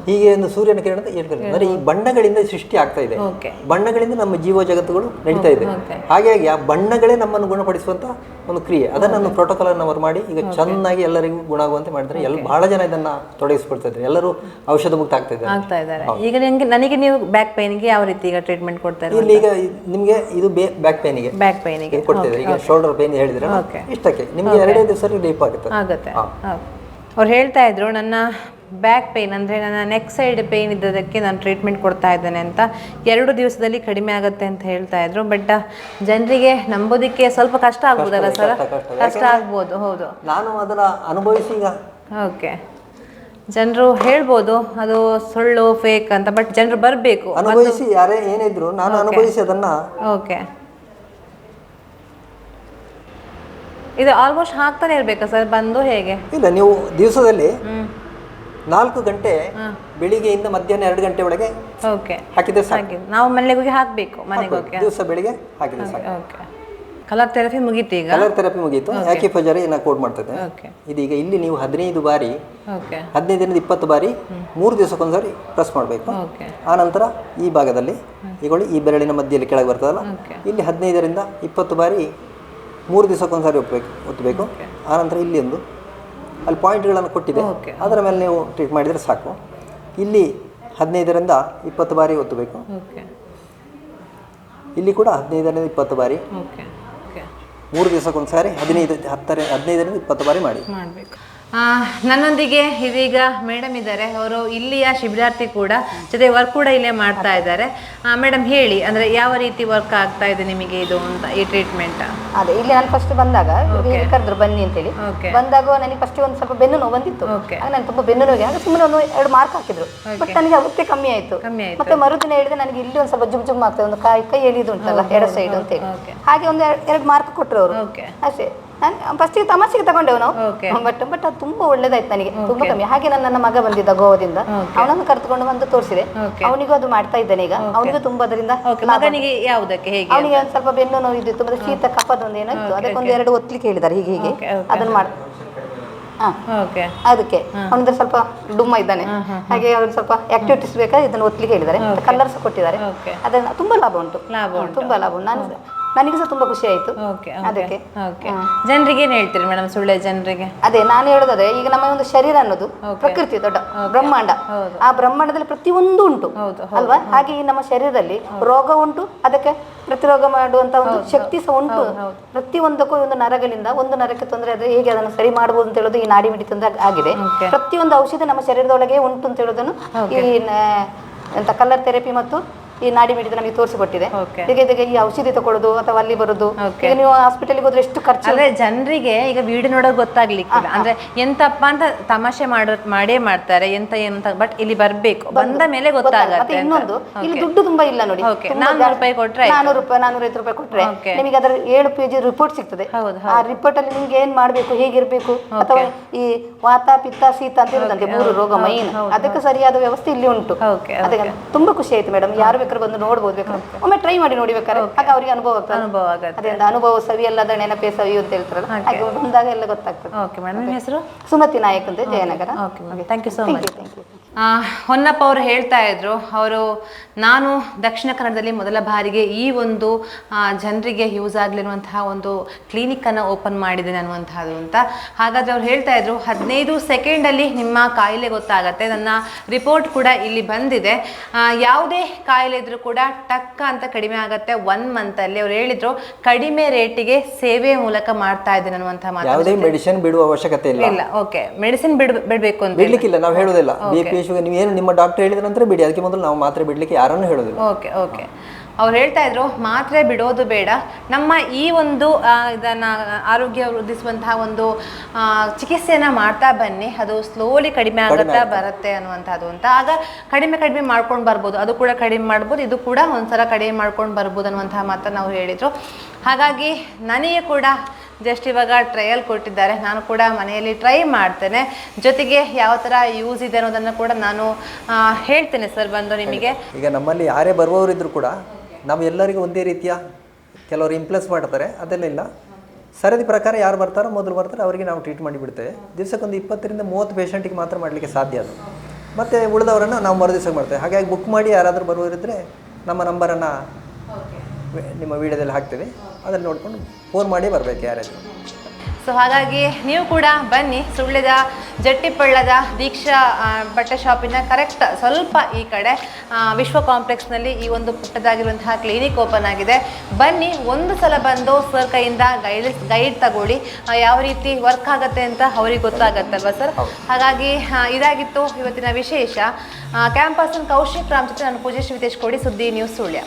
ಹೀಗೆ ಒಂದು ಸೂರ್ಯನ ಕಿರಣದ ಏಳು ಕಲರ್ ಅಂದ್ರೆ ಈ ಬಣ್ಣಗಳಿಂದ ಸೃಷ್ಟಿ ಆಗ್ತಾ ಇದೆ. ಬಣ್ಣಗಳಿಂದ ನಮ್ಮ ಜೀವ ಜಗತ್ತುಗಳು ನಡೀತಾ ಇದೆ. ಹಾಗಾಗಿ ಆ ಬಣ್ಣಗಳೇ ನಮ್ಮನ್ನು ಗುಣಪಡಿಸುವಂತ ಒಂದು ಕ್ರಿಯೆ. ಅದನ್ನ ಪ್ರೋಟೋಕಾಲ್ ಅನ್ನು ಅವರು ಮಾಡಿ ಈಗ ಚೆನ್ನಾಗಿ ಎಲ್ಲರಿಗೂ ಗುಣ ಆಗುವಂತೆ ಮಾಡಿದ್ರೆ ಎಲ್ಲ ಬಹಳ ಜನ ಇದನ್ನ ತೊಡಗಿಸ್ಕೊಳ್ತಾ ಇದ್ದಾರೆ ಎಲ್ಲರೂ ಔಷಧ ಮುಕ್ತ ಆಗ್ತಾ ಇದ್ದಾರೆ. ಆಗ್ತಾ ಇದ್ದಾರೆ ಈಗ ನಿಮಗೆ ನನಗೆ ನೀವು ಬ್ಯಾಕ್ ಪೈನ್ಗೆ ಯಾವ ರೀತಿ ಈಗ ಟ್ರೀಟ್ಮೆಂಟ್ ಕೊಡ್ತಾ ಇದ್ದಾರೆ ಇಲ್ಲಿ ಈಗ ನಿಮಗೆ ಇದು ಬ್ಯಾಕ್ ಪೈನಿಗೆ ಬ್ಯಾಕ್ ಪೈನಿಗೆ ಕೊಡ್ತಿದ್ರೆ ಈಗ ಶೋಲ್ಡರ್ ಪೇನ್ ಹೇಳಿದ್ರೆ ಇಷ್ಟಕ್ಕೆ. ನಿಮ್ಗೆ ಎರಡೇ ದಿವಸ ರಿಲೀಫ್ ಆಗುತ್ತೆ. ಆಗುತ್ತೆ. ಅವ್ರು ಹೇಳ್ತಾ ಇದ್ರು ನನ್ನ ಬ್ಯಾಕ್ ಪೇನ್ ಅಂದರೆ ನನ್ನ ನೆಕ್ ಸೈಡ್ ಪೇನ್ ಇದ್ದದಕ್ಕೆ ನಾನು ಟ್ರೀಟ್ಮೆಂಟ್ ಕೊಡ್ತಾ ಇದ್ದೇನೆ ಅಂತ ಎರಡು ದಿವಸದಲ್ಲಿ ಕಡಿಮೆ ಆಗುತ್ತೆ ಅಂತ ಹೇಳ್ತಾ ಇದ್ರು. ಬಟ್ ಜನರಿಗೆ ನಂಬೋದಕ್ಕೆ ಸ್ವಲ್ಪ ಕಷ್ಟ ಆಗ್ಬೋದಲ್ಲ ಸರ್? ಕಷ್ಟ, ಆಗ್ಬೋದು ಹೌದು. ನಾನು ಅದರ ಅನುಭವಿಸಿ ಓಕೆ ಜನರು ಹೇಳ್ಬೋದು ಅದು ಸುಳ್ಳು ಫೇಕ್ ಅಂತ ಬಟ್ ಜನರು ಬರಬೇಕು. ಅನುಭವಿಸಿ ಯಾರೇ ಏನಿದ್ರು ನಾನು ಅನುಭವಿಸಿ ಅದನ್ನ. ಓಕೆ ಇದು ಆಲ್ಮೋಸ್ಟ್ ಹಾಕ್ತಾನೆ ಇರ್ಬೇಕಾ ಸರ್? ಬಂದು ಹೇಗೆ? ಇಲ್ಲ ನೀವು ದಿವಸದಲ್ಲಿ ನಾಲ್ಕು ಗಂಟೆ ಬೆಳಿಗ್ಗೆಯಿಂದ ಮಧ್ಯಾಹ್ನ ಎರಡು ಗಂಟೆ ಒಳಗೆ ಓಕೆ. ಹಾಕಿದ್ರೆ ಸಾಕು. ನಾವು ಮನೆಗೆ ಹೋಗಿ ಹಾಕಬೇಕು ಮನೆಗೆ ಹೋಗಿ ದಿವಸ ಬೆಳಿಗ್ಗೆ ಹಾಕಿದ್ರೆ ಸಾಕು. ಓಕೆ. ಕಲರ್ ಥೆರಪಿ ಮುಗೀತು ಈಗ? ಕಲರ್ ಥೆರಪಿ ಮುಗೀತು. ಯಾಕೆ ಫಜರಿ ಏನ ಕೋಡ್ ಮಾಡ್ತದೆ ಇದೀಗ ಇಲ್ಲಿ ನೀವು ಹದಿನೈದು ಬಾರಿ ಓಕೆ. ಹದಿನೈದರಿಂದ ಇಪ್ಪತ್ತು ಬಾರಿ ಮೂರು ದಿವಸಕ್ಕೊಂದ್ಸರಿ ಪ್ರೆಸ್ ಮಾಡಬೇಕು. ಆ ನಂತರ ಈ ಭಾಗದಲ್ಲಿ ಈಗೊಳ್ಳಿ ಈ ಬೆರಳಿನ ಮಧ್ಯದಲ್ಲಿ ಕೆಳಗೆ ಬರ್ತದಲ್ಲ ಇಲ್ಲಿ ಹದಿನೈದರಿಂದ ಇಪ್ಪತ್ತು ಬಾರಿ ಮೂರು ದಿವಸಕ್ಕೊಂದ್ಸರಿ ಒಪ್ಪಬೇಕು ಒತ್ತಬೇಕು ಆನಂತರ ಇಲ್ಲಿ ಒಂದು ಅಲ್ಲಿ ಪಾಯಿಂಟ್ಗಳನ್ನು ಕೊಟ್ಟಿದೆ. ಅದರ ಮೇಲೆ ನೀವು ಟ್ರೀಟ್ ಮಾಡಿದರೆ ಸಾಕು. ಇಲ್ಲಿ ಹದಿನೈದರಿಂದ ಇಪ್ಪತ್ತು ಬಾರಿ ಒತ್ತಬೇಕು. ಇಲ್ಲಿ ಕೂಡ ಹದಿನೈದರಿಂದ ಇಪ್ಪತ್ತು ಬಾರಿ. ಮೂರು ದಿವಸಕ್ಕೊಂದ್ಸಾರಿ ಹದಿನೈದು ಹತ್ತರ ಹದಿನೈದರಿಂದ ಇಪ್ಪತ್ತು ಬಾರಿ ಮಾಡಿ. ಮಾಡಬೇಕು. ನನ್ನೊಂದಿಗೆ ಇದೀಗ ಮೇಡಮ್ ಇದ್ದಾರೆ. ಅವರು ಇಲ್ಲಿಯ ಶಿಬಿರಾರ್ಥಿ ಕೂಡ ಜೊತೆ ವರ್ಕ್ ಕೂಡ ಇಲ್ಲೇ ಮಾಡ್ತಾ ಇದ್ದಾರೆ. ಮೇಡಮ್ ಹೇಳಿ ಅಂದ್ರೆ ಯಾವ ರೀತಿ ವರ್ಕ್ ಆಗ್ತಾ ಇದೆ ನಿಮಗೆ ಇದು ಅಂತ ಈ ಟ್ರೀಟ್ಮೆಂಟ್ ಅದೇ ಇಲ್ಲಿ ನಾನು ಫಸ್ಟ್ ಬಂದಾಗ ಕರೆದ್ರು ಬನ್ನಿ ಅಂತೇಳಿ. ಹೇಳಿ ಬಂದಾಗ ನನಗೆ ಫಸ್ಟ್ ಒಂದು ಸ್ವಲ್ಪ ಬೆನ್ನು ನೋವು ಬಂದಿತ್ತು. ನಾನು ತುಂಬಾ ಬೆನ್ನು ನೋವಿಗೆ ಆಗ ಸುಮ್ಮನೆ ಒಂದು ಎರಡು ಮಾರ್ಕ್ ಹಾಕಿದ್ರು. ಬಟ್ ನನಗೆ ಅವತ್ತೆ ಕಮ್ಮಿ ಆಯ್ತು. ಮತ್ತೆ ಮರುದಿನ ಹೇಳಿದ್ರೆ ನನಗೆ ಇಲ್ಲಿ ಒಂದು ಸ್ವಲ್ಪ ಜುಮ್ ಜುಮ್ ಆಗ್ತದೆ ಒಂದು ಕೈ ಕೈ ಎಳಿದು ಉಂಟಲ್ಲ ಎರಡು ಸೈಡ್ ಅಂತ ಹೇಳಿ. ಹಾಗೆ ಒಂದು ಎರಡು ಮಾರ್ಕ್ ಕೊಟ್ಟರು ಅವರು. ಅಷ್ಟೇ. ನಾನು ಫಸ್ಟಿಗೆ ತಮಾಷೆಗೆ ತಗೊಂಡೆವು ನಾವು. ಬಟ್ ಬಟ್ ಅದು ತುಂಬಾ ಒಳ್ಳೇದಾಯ್ತು ನನಗೆ. ತುಂಬಾ ಕಮ್ಮಿ. ಹಾಗೆ ನನ್ನ ನನ್ನ ಮಗ ಬಂದಿದ್ದ ಗೋವಾದಿಂದ. ಅವನನ್ನು ಕರೆದುಕೊಂಡು ಬಂದು ತೋರಿಸಿದೆ. ಅವನಿಗೂ ಅದು ಮಾಡ್ತಾ ಇದ್ದಾನೆ ಈಗ. ಅವನಿಗೂ ತುಂಬಾ ಅದರಿಂದ ಮಗನಿಗೆ ಯಾವುದಕ್ಕೆ ಹೇಗೆ ಅವನಿಗೆ ಒಂದು ಸ್ವಲ್ಪ ಬೆನ್ನು ನೋವು ಇದ್ದಿತ್ತು. ಮತ್ತೆ ಶೀತ ಕಫದೊಂದು ಏನಾಯ್ತು ಏನೋ ಅದಕ್ಕೆ ಒಂದು ಎರಡು ಒತ್ತಲಿಕ್ಕೆ ಹೇಳಿದ್ದಾರೆ. ಹೀಗೆ ಹೀಗೆ. ಅದನ್ನ ಮಾಡ ಅದಕ್ಕೆ. ಅವನಿದ್ರೆ ಸ್ವಲ್ಪ ಡುಮ್ಮ ಇದ್ದಾನೆ. ಹಾಗೆ ಅವ್ರಿಗೆ ಸ್ವಲ್ಪ ಆಕ್ಟಿವಿಟೀಸ್ ಬೇಕಾದ್ರೆ ಇದನ್ನು ಒತ್ತಲಿಕ್ಕೆ ಹೇಳಿದ್ದಾರೆ. ಕಲರ್ಸ್ ಕೊಟ್ಟಿದ್ದಾರೆ. ಅದನ್ನ ತುಂಬಾ ಲಾಭ ಉಂಟು. ತುಂಬಾ ಲಾಭ ಉಂಟು. ನಾನು ನನಗೆ ಸಹ ತುಂಬಾ ಖುಷಿ ಆಯ್ತು. ಓಕೆ ಅದಕ್ಕೆ. ಓಕೆ ಜನರಿಗೆ ಏನು ಹೇಳ್ತೀರಿ ಮೇಡಮ್ ಸುಳ್ಳೆ ಜನರಿಗೆ? ಅದೇ ನಾನು ಹೇಳೋದಾದ್ರೆ ಈಗ ನಮ್ಮ ಒಂದು ಶರೀರ ಅನ್ನೋದು ಪ್ರಕೃತಿ ದೊಡ್ಡ ಬ್ರಹ್ಮಾಂಡ. ಆ ಬ್ರಹ್ಮಾಂಡದಲ್ಲಿ ಪ್ರತಿಯೊಂದು ಉಂಟು. ಅಲ್ವಾ? ಹಾಗೆ ಈ ನಮ್ಮ ಶರೀರದಲ್ಲಿ ರೋಗ ಉಂಟು ಅದಕ್ಕೆ ಪ್ರತಿರೋಗ ಮಾಡುವಂತ ಒಂದು ಶಕ್ತಿ ಸಹ ಉಂಟು. ಪ್ರತಿಯೊಂದಕ್ಕೂ ಒಂದು ನರಗಳಿಂದ ಒಂದು ನರಕ್ಕೆ ತೊಂದರೆ ಅದು ಹೇಗೆ ಅದನ್ನು ಸರಿ ಮಾಡಬಹುದು ಅಂತ ಹೇಳೋದು ಈ ನಾಡಿ ಮಿಡಿತ ಆಗಿದೆ. ಪ್ರತಿಯೊಂದು ಔಷಧಿ ನಮ್ಮ ಶರೀರದೊಳಗೆ ಉಂಟು ಅಂತ ಹೇಳೋದನ್ನು ಈ ಎಂತ ಕಲರ್ ಥೆರಪಿ ಮತ್ತು ಈ ನಾಡಿ ಮಿಡಿತ ನಮಗೆ ತೋರಿಸಿಕೊಟ್ಟಿದೆ. ಕೊಟ್ಟಿದೆ ಹೀಗೆ ಇದಕ್ಕೆ ಈ ಔಷಧಿ ತಗೊಳ್ಳೋದು ಅಥವಾ ಅಲ್ಲಿ ಬರೋದು. ಈಗ ನೀವು ಹಾಸ್ಪಿಟಲ್ಗೆ ಹೋದ್ರೆ ಎಷ್ಟು ಖರ್ಚು? ಅಂದ್ರೆ ಜನರಿಗೆ ಈಗ ವಿಡಿಯೋ ನೋಡೋದು ಗೊತ್ತಾಗ್ಲಿಕ್ಕೆ ಅಂದ್ರೆ ಎಂತಪ್ಪ ಅಂತ ತಮಾಷೆ ಮಾಡೋ ಮಾಡೇ ಮಾಡ್ತಾರೆ. ಎಂತ ಏನು ಅಂತ ಬಟ್ ಇಲ್ಲಿ ಬರ್ಬೇಕು. ಬಂದ ಮೇಲೆ ಗೊತ್ತಾಗುತ್ತೆ. ಇನ್ನೊಂದು ಇಲ್ಲಿ ದುಡ್ಡು ತುಂಬಾ ಇಲ್ಲ ನೋಡಿ. ಜಾಸ್ತಿ- ರೂಪಾಯಿ ಕೊಟ್ರೆ. ನಾನ್ನೂರು ರೂಪಾಯಿ ನಾನ್ನೂರೈವತ್ತು ರೂಪಾಯಿ ಕೊಟ್ರೆ. ನಿಮಗೆ ಅದರ ಏಳು ಪೇಜ್ ರಿಪೋರ್ಟ್ ಸಿಗ್ತದೆ. ಆ ರಿಪೋರ್ಟ್ ಅಲ್ಲಿ ನಿಮ್ಗೆ ಏನ್ ಮಾಡ್ಬೇಕು ಹೇಗಿರ್ಬೇಕು ಅಥವಾ ಈ ವಾತ ಪಿತ್ತ ಶೀತ ಅಂತ ಇರುತ್ತಂತೆ ಮೂರು ರೋಗ ಮೈನ್. ಅದಕ್ಕೆ ಸರಿಯಾದ ವ್ಯವಸ್ಥೆ ಇಲ್ಲಿ ಉಂಟು. ಅದಕ್ಕೆ ತುಂಬಾ ಖುಷಿ ಆಯ್ತು ಮೇಡಮ್ ಯಾರು ಬೇಕಾದ್ರೆ ಬಂದು ನೋಡ್ಬೋದು ಬೇಕಾದ್ರೆ ಒಮ್ಮೆ ಟ್ರೈ ಮಾಡಿ ನೋಡಿ ಬೇಕಾದ್ರೆ. ಆಗ ಅವರಿಗೆ ಅನುಭವ ಆಗ್ತದೆ. ಅನುಭವ ಆಗತ್ತೆ. ಅದರಿಂದ ಅನುಭವ ಸವಿ ಅಲ್ಲದ ನೆನಪೇ ಸವಿ ಅಂತ ಹೇಳ್ತಾರಲ್ಲ ಹಾಗೆ. ಬಂದಾಗ ಎಲ್ಲ ಗೊತ್ತಾಗ್ತದೆ. ಓಕೆ ಮೇಡಮ್ ನಿಮ್ಮ ಹೆಸರು? ಸುಮತಿ ನಾಯಕ್ ಅಂತ Jayanagar. Okay thank you so much thank you Honnappa ಅವರು ಹೇಳ್ತಾ ಇದ್ರು ಅವರು ನಾನು ದಕ್ಷಿಣ ಕನ್ನಡದಲ್ಲಿ ಮೊದಲ ಬಾರಿಗೆ ಈ ಒಂದು ಜನರಿಗೆ ಯೂಸ್ ಆಗಲಿರುವಂತಹ ಒಂದು ಕ್ಲಿನಿಕ್ಕನ್ನು ಓಪನ್ ಮಾಡಿದ್ದೇನೆ ಅನ್ನುವಂಥದ್ದು ಅಂತ. ಹಾಗಾದ್ರೆ ಅವ್ರು ಹೇಳ್ತಾ ಇದ್ರು ಹದಿನೈದು ಸೆಕೆಂಡಲ್ಲಿ ನಿಮ್ಮ ಕಾಯಿಲೆ ಗೊತ್ತಾಗತ್ತೆ. ನನ್ನ ರಿಪೋರ್ಟ್ ಕೂಡ ಇಲ್ಲಿ ಬಂದಿದೆ. ಯಾವುದೇ ಕಾಯಿಲೆ ಇದ್ರೂ ಕೂಡ ಟಕ್ಕ ಅಂತ ಕಡಿಮೆ ಆಗತ್ತೆ. ಒನ್ ಮಂತಲ್ಲಿ. ಅವ್ರು ಹೇಳಿದ್ರು ಕಡಿಮೆ ರೇಟಿಗೆ ಸೇವೆ ಮೂಲಕ ಮಾಡ್ತಾ ಇದ್ದೇನೆ ಅನ್ನುವಂಥ ಮಾತು ಮೆಡಿಸಿನ್ ಬಿಡುವ ಅವಶ್ಯಕತೆ ಇಲ್ಲ. ಓಕೆ. ಮೆಡಿಸಿನ್ ಬಿಡ್ ಬಿಡಬೇಕು ಅಂತ ನಾವು ಹೇಳೋದಿಲ್ಲ ಬಿ ಶುಗರ್ ನೀವು ಏನು ನಿಮ್ಮ ಡಾಕ್ಟರ್ ಹೇಳಿದ ನಂತರ ಬಿಡಿ. ಅದಕ್ಕೆ ಮೊದಲು ನಾವು ಮಾತ್ರೆ ಬಿಡ್ಲಿಕ್ಕೆ ಯಾರನ್ನು ಹೇಳೋದಿಲ್ಲ. Okay okay. ಅವ್ರು ಹೇಳ್ತಾ ಇದ್ರು ಮಾತ್ರೆ ಬಿಡೋದು ಬೇಡ. ನಮ್ಮ ಈ ಒಂದು ಇದನ್ನ ಆರೋಗ್ಯ ವೃದ್ಧಿಸುವಂತಹ ಒಂದು ಚಿಕಿತ್ಸೆಯನ್ನ ಮಾಡ್ತಾ ಬನ್ನಿ. ಅದು ಸ್ಲೋಲಿ ಕಡಿಮೆ ಆಗುತ್ತಾ ಬರುತ್ತೆ ಅನ್ನುವಂಥದ್ದು ಅಂತ. ಆಗ ಕಡಿಮೆ ಕಡಿಮೆ ಮಾಡ್ಕೊಂಡು ಬರ್ಬೋದು. ಅದು ಕೂಡ ಕಡಿಮೆ ಮಾಡ್ಬೋದು. ಇದು ಕೂಡ ಒಂದ್ಸಲ ಕಡಿಮೆ ಮಾಡ್ಕೊಂಡು ಬರ್ಬೋದು ಅನ್ನುವಂತಹ ಮಾತನ್ನು ನಾವು ಹೇಳಿದ್ರು. ಹಾಗಾಗಿ ನನಗೆ ಕೂಡ ಜಸ್ಟ್ ಇವಾಗ ಟ್ರಯಲ್ ಕೊಟ್ಟಿದ್ದಾರೆ. ನಾನು ಕೂಡ ಮನೆಯಲ್ಲಿ ಟ್ರೈ ಮಾಡ್ತೇನೆ. ಜೊತೆಗೆ ಯಾವ ಥರ ಯೂಸ್ ಇದೆ ಅನ್ನೋದನ್ನು ಕೂಡ ನಾನು ಹೇಳ್ತೇನೆ ಸರ್ ಬಂದು ನಿಮಗೆ. ಈಗ ನಮ್ಮಲ್ಲಿ ಯಾರೇ ಬರುವವರಿದ್ರು ಕೂಡ ನಾವು ಎಲ್ಲರಿಗೂ ಒಂದೇ ರೀತಿಯ ಕೆಲವರು ಇಂಪ್ಲೆಸ್ ಮಾಡ್ತಾರೆ. ಅದೆಲ್ಲ ಇಲ್ಲ. ಸರದಿ ಪ್ರಕಾರ ಯಾರು ಬರ್ತಾರೋ ಮೊದಲು ಬರ್ತಾರೆ ಅವರಿಗೆ ನಾವು ಟ್ರೀಟ್ ಮಾಡಿ ಬಿಡ್ತೇವೆ ದಿವಸಕ್ಕೊಂದು ಇಪ್ಪತ್ತರಿಂದ ಮೂವತ್ತು ಪೇಷಂಟಿಗೆ ಮಾತ್ರ ಮಾಡಲಿಕ್ಕೆ ಸಾಧ್ಯ ಅದು. ಮತ್ತು ಉಳಿದವರನ್ನು ನಾವು ಮರುದಿವಸ ಮಾಡ್ತೇವೆ. ಹಾಗಾಗಿ ಬುಕ್ ಮಾಡಿ ಯಾರಾದರೂ ಬರುವವರಿದ್ದರೆ ನಮ್ಮ ನಂಬರನ್ನು ನಿಮ್ಮ ವಿಡಿಯೋದಲ್ಲಿ ಹಾಕ್ತೇವೆ. ಅದನ್ನು ನೋಡಿಕೊಂಡು ಫೋನ್ ಮಾಡಿ ಬರಬೇಕು ಯಾರಾದರೂ. ಸೊ ಹಾಗಾಗಿ ನೀವು ಕೂಡ ಬನ್ನಿ ಸುಳ್ಳಿದ ಜಟ್ಟಿಪಳ್ಳದ ದೀಕ್ಷಾ ಬಟ್ಟೆ ಶಾಪಿನ ಕರೆಕ್ಟ್ ಸ್ವಲ್ಪ ಈ ಕಡೆ ವಿಶ್ವ ಕಾಂಪ್ಲೆಕ್ಸ್ನಲ್ಲಿ ಈ ಒಂದು ಪುಟ್ಟದಾಗಿರುವಂತಹ ಕ್ಲಿನಿಕ್ ಓಪನ್ ಆಗಿದೆ. ಬನ್ನಿ ಒಂದು ಸಲ ಬಂದು ಸರ್ ಕೈಯಿಂದ ಗೈಡ್ ಗೈಡ್ ತಗೊಳ್ಳಿ ಯಾವ ರೀತಿ ವರ್ಕ್ ಆಗುತ್ತೆ ಅಂತ ಅವ್ರಿಗೆ ಗೊತ್ತಾಗತ್ತಲ್ವಾ ಸರ್ ಹಾಗಾಗಿ ಇದಾಗಿತ್ತು ಇವತ್ತಿನ ವಿಶೇಷ. ಕ್ಯಾಂಪಸ್ ಕೌಶಿಕ್ ರಾಮ್ ಜೊತೆ ನಾನು ಪೂಜೆ ಶ್ರೀತೇಶ್ ಕೊಡಿ ಸುದ್ದಿ ನ್ಯೂಸ್ ಸುಳ್ಯ.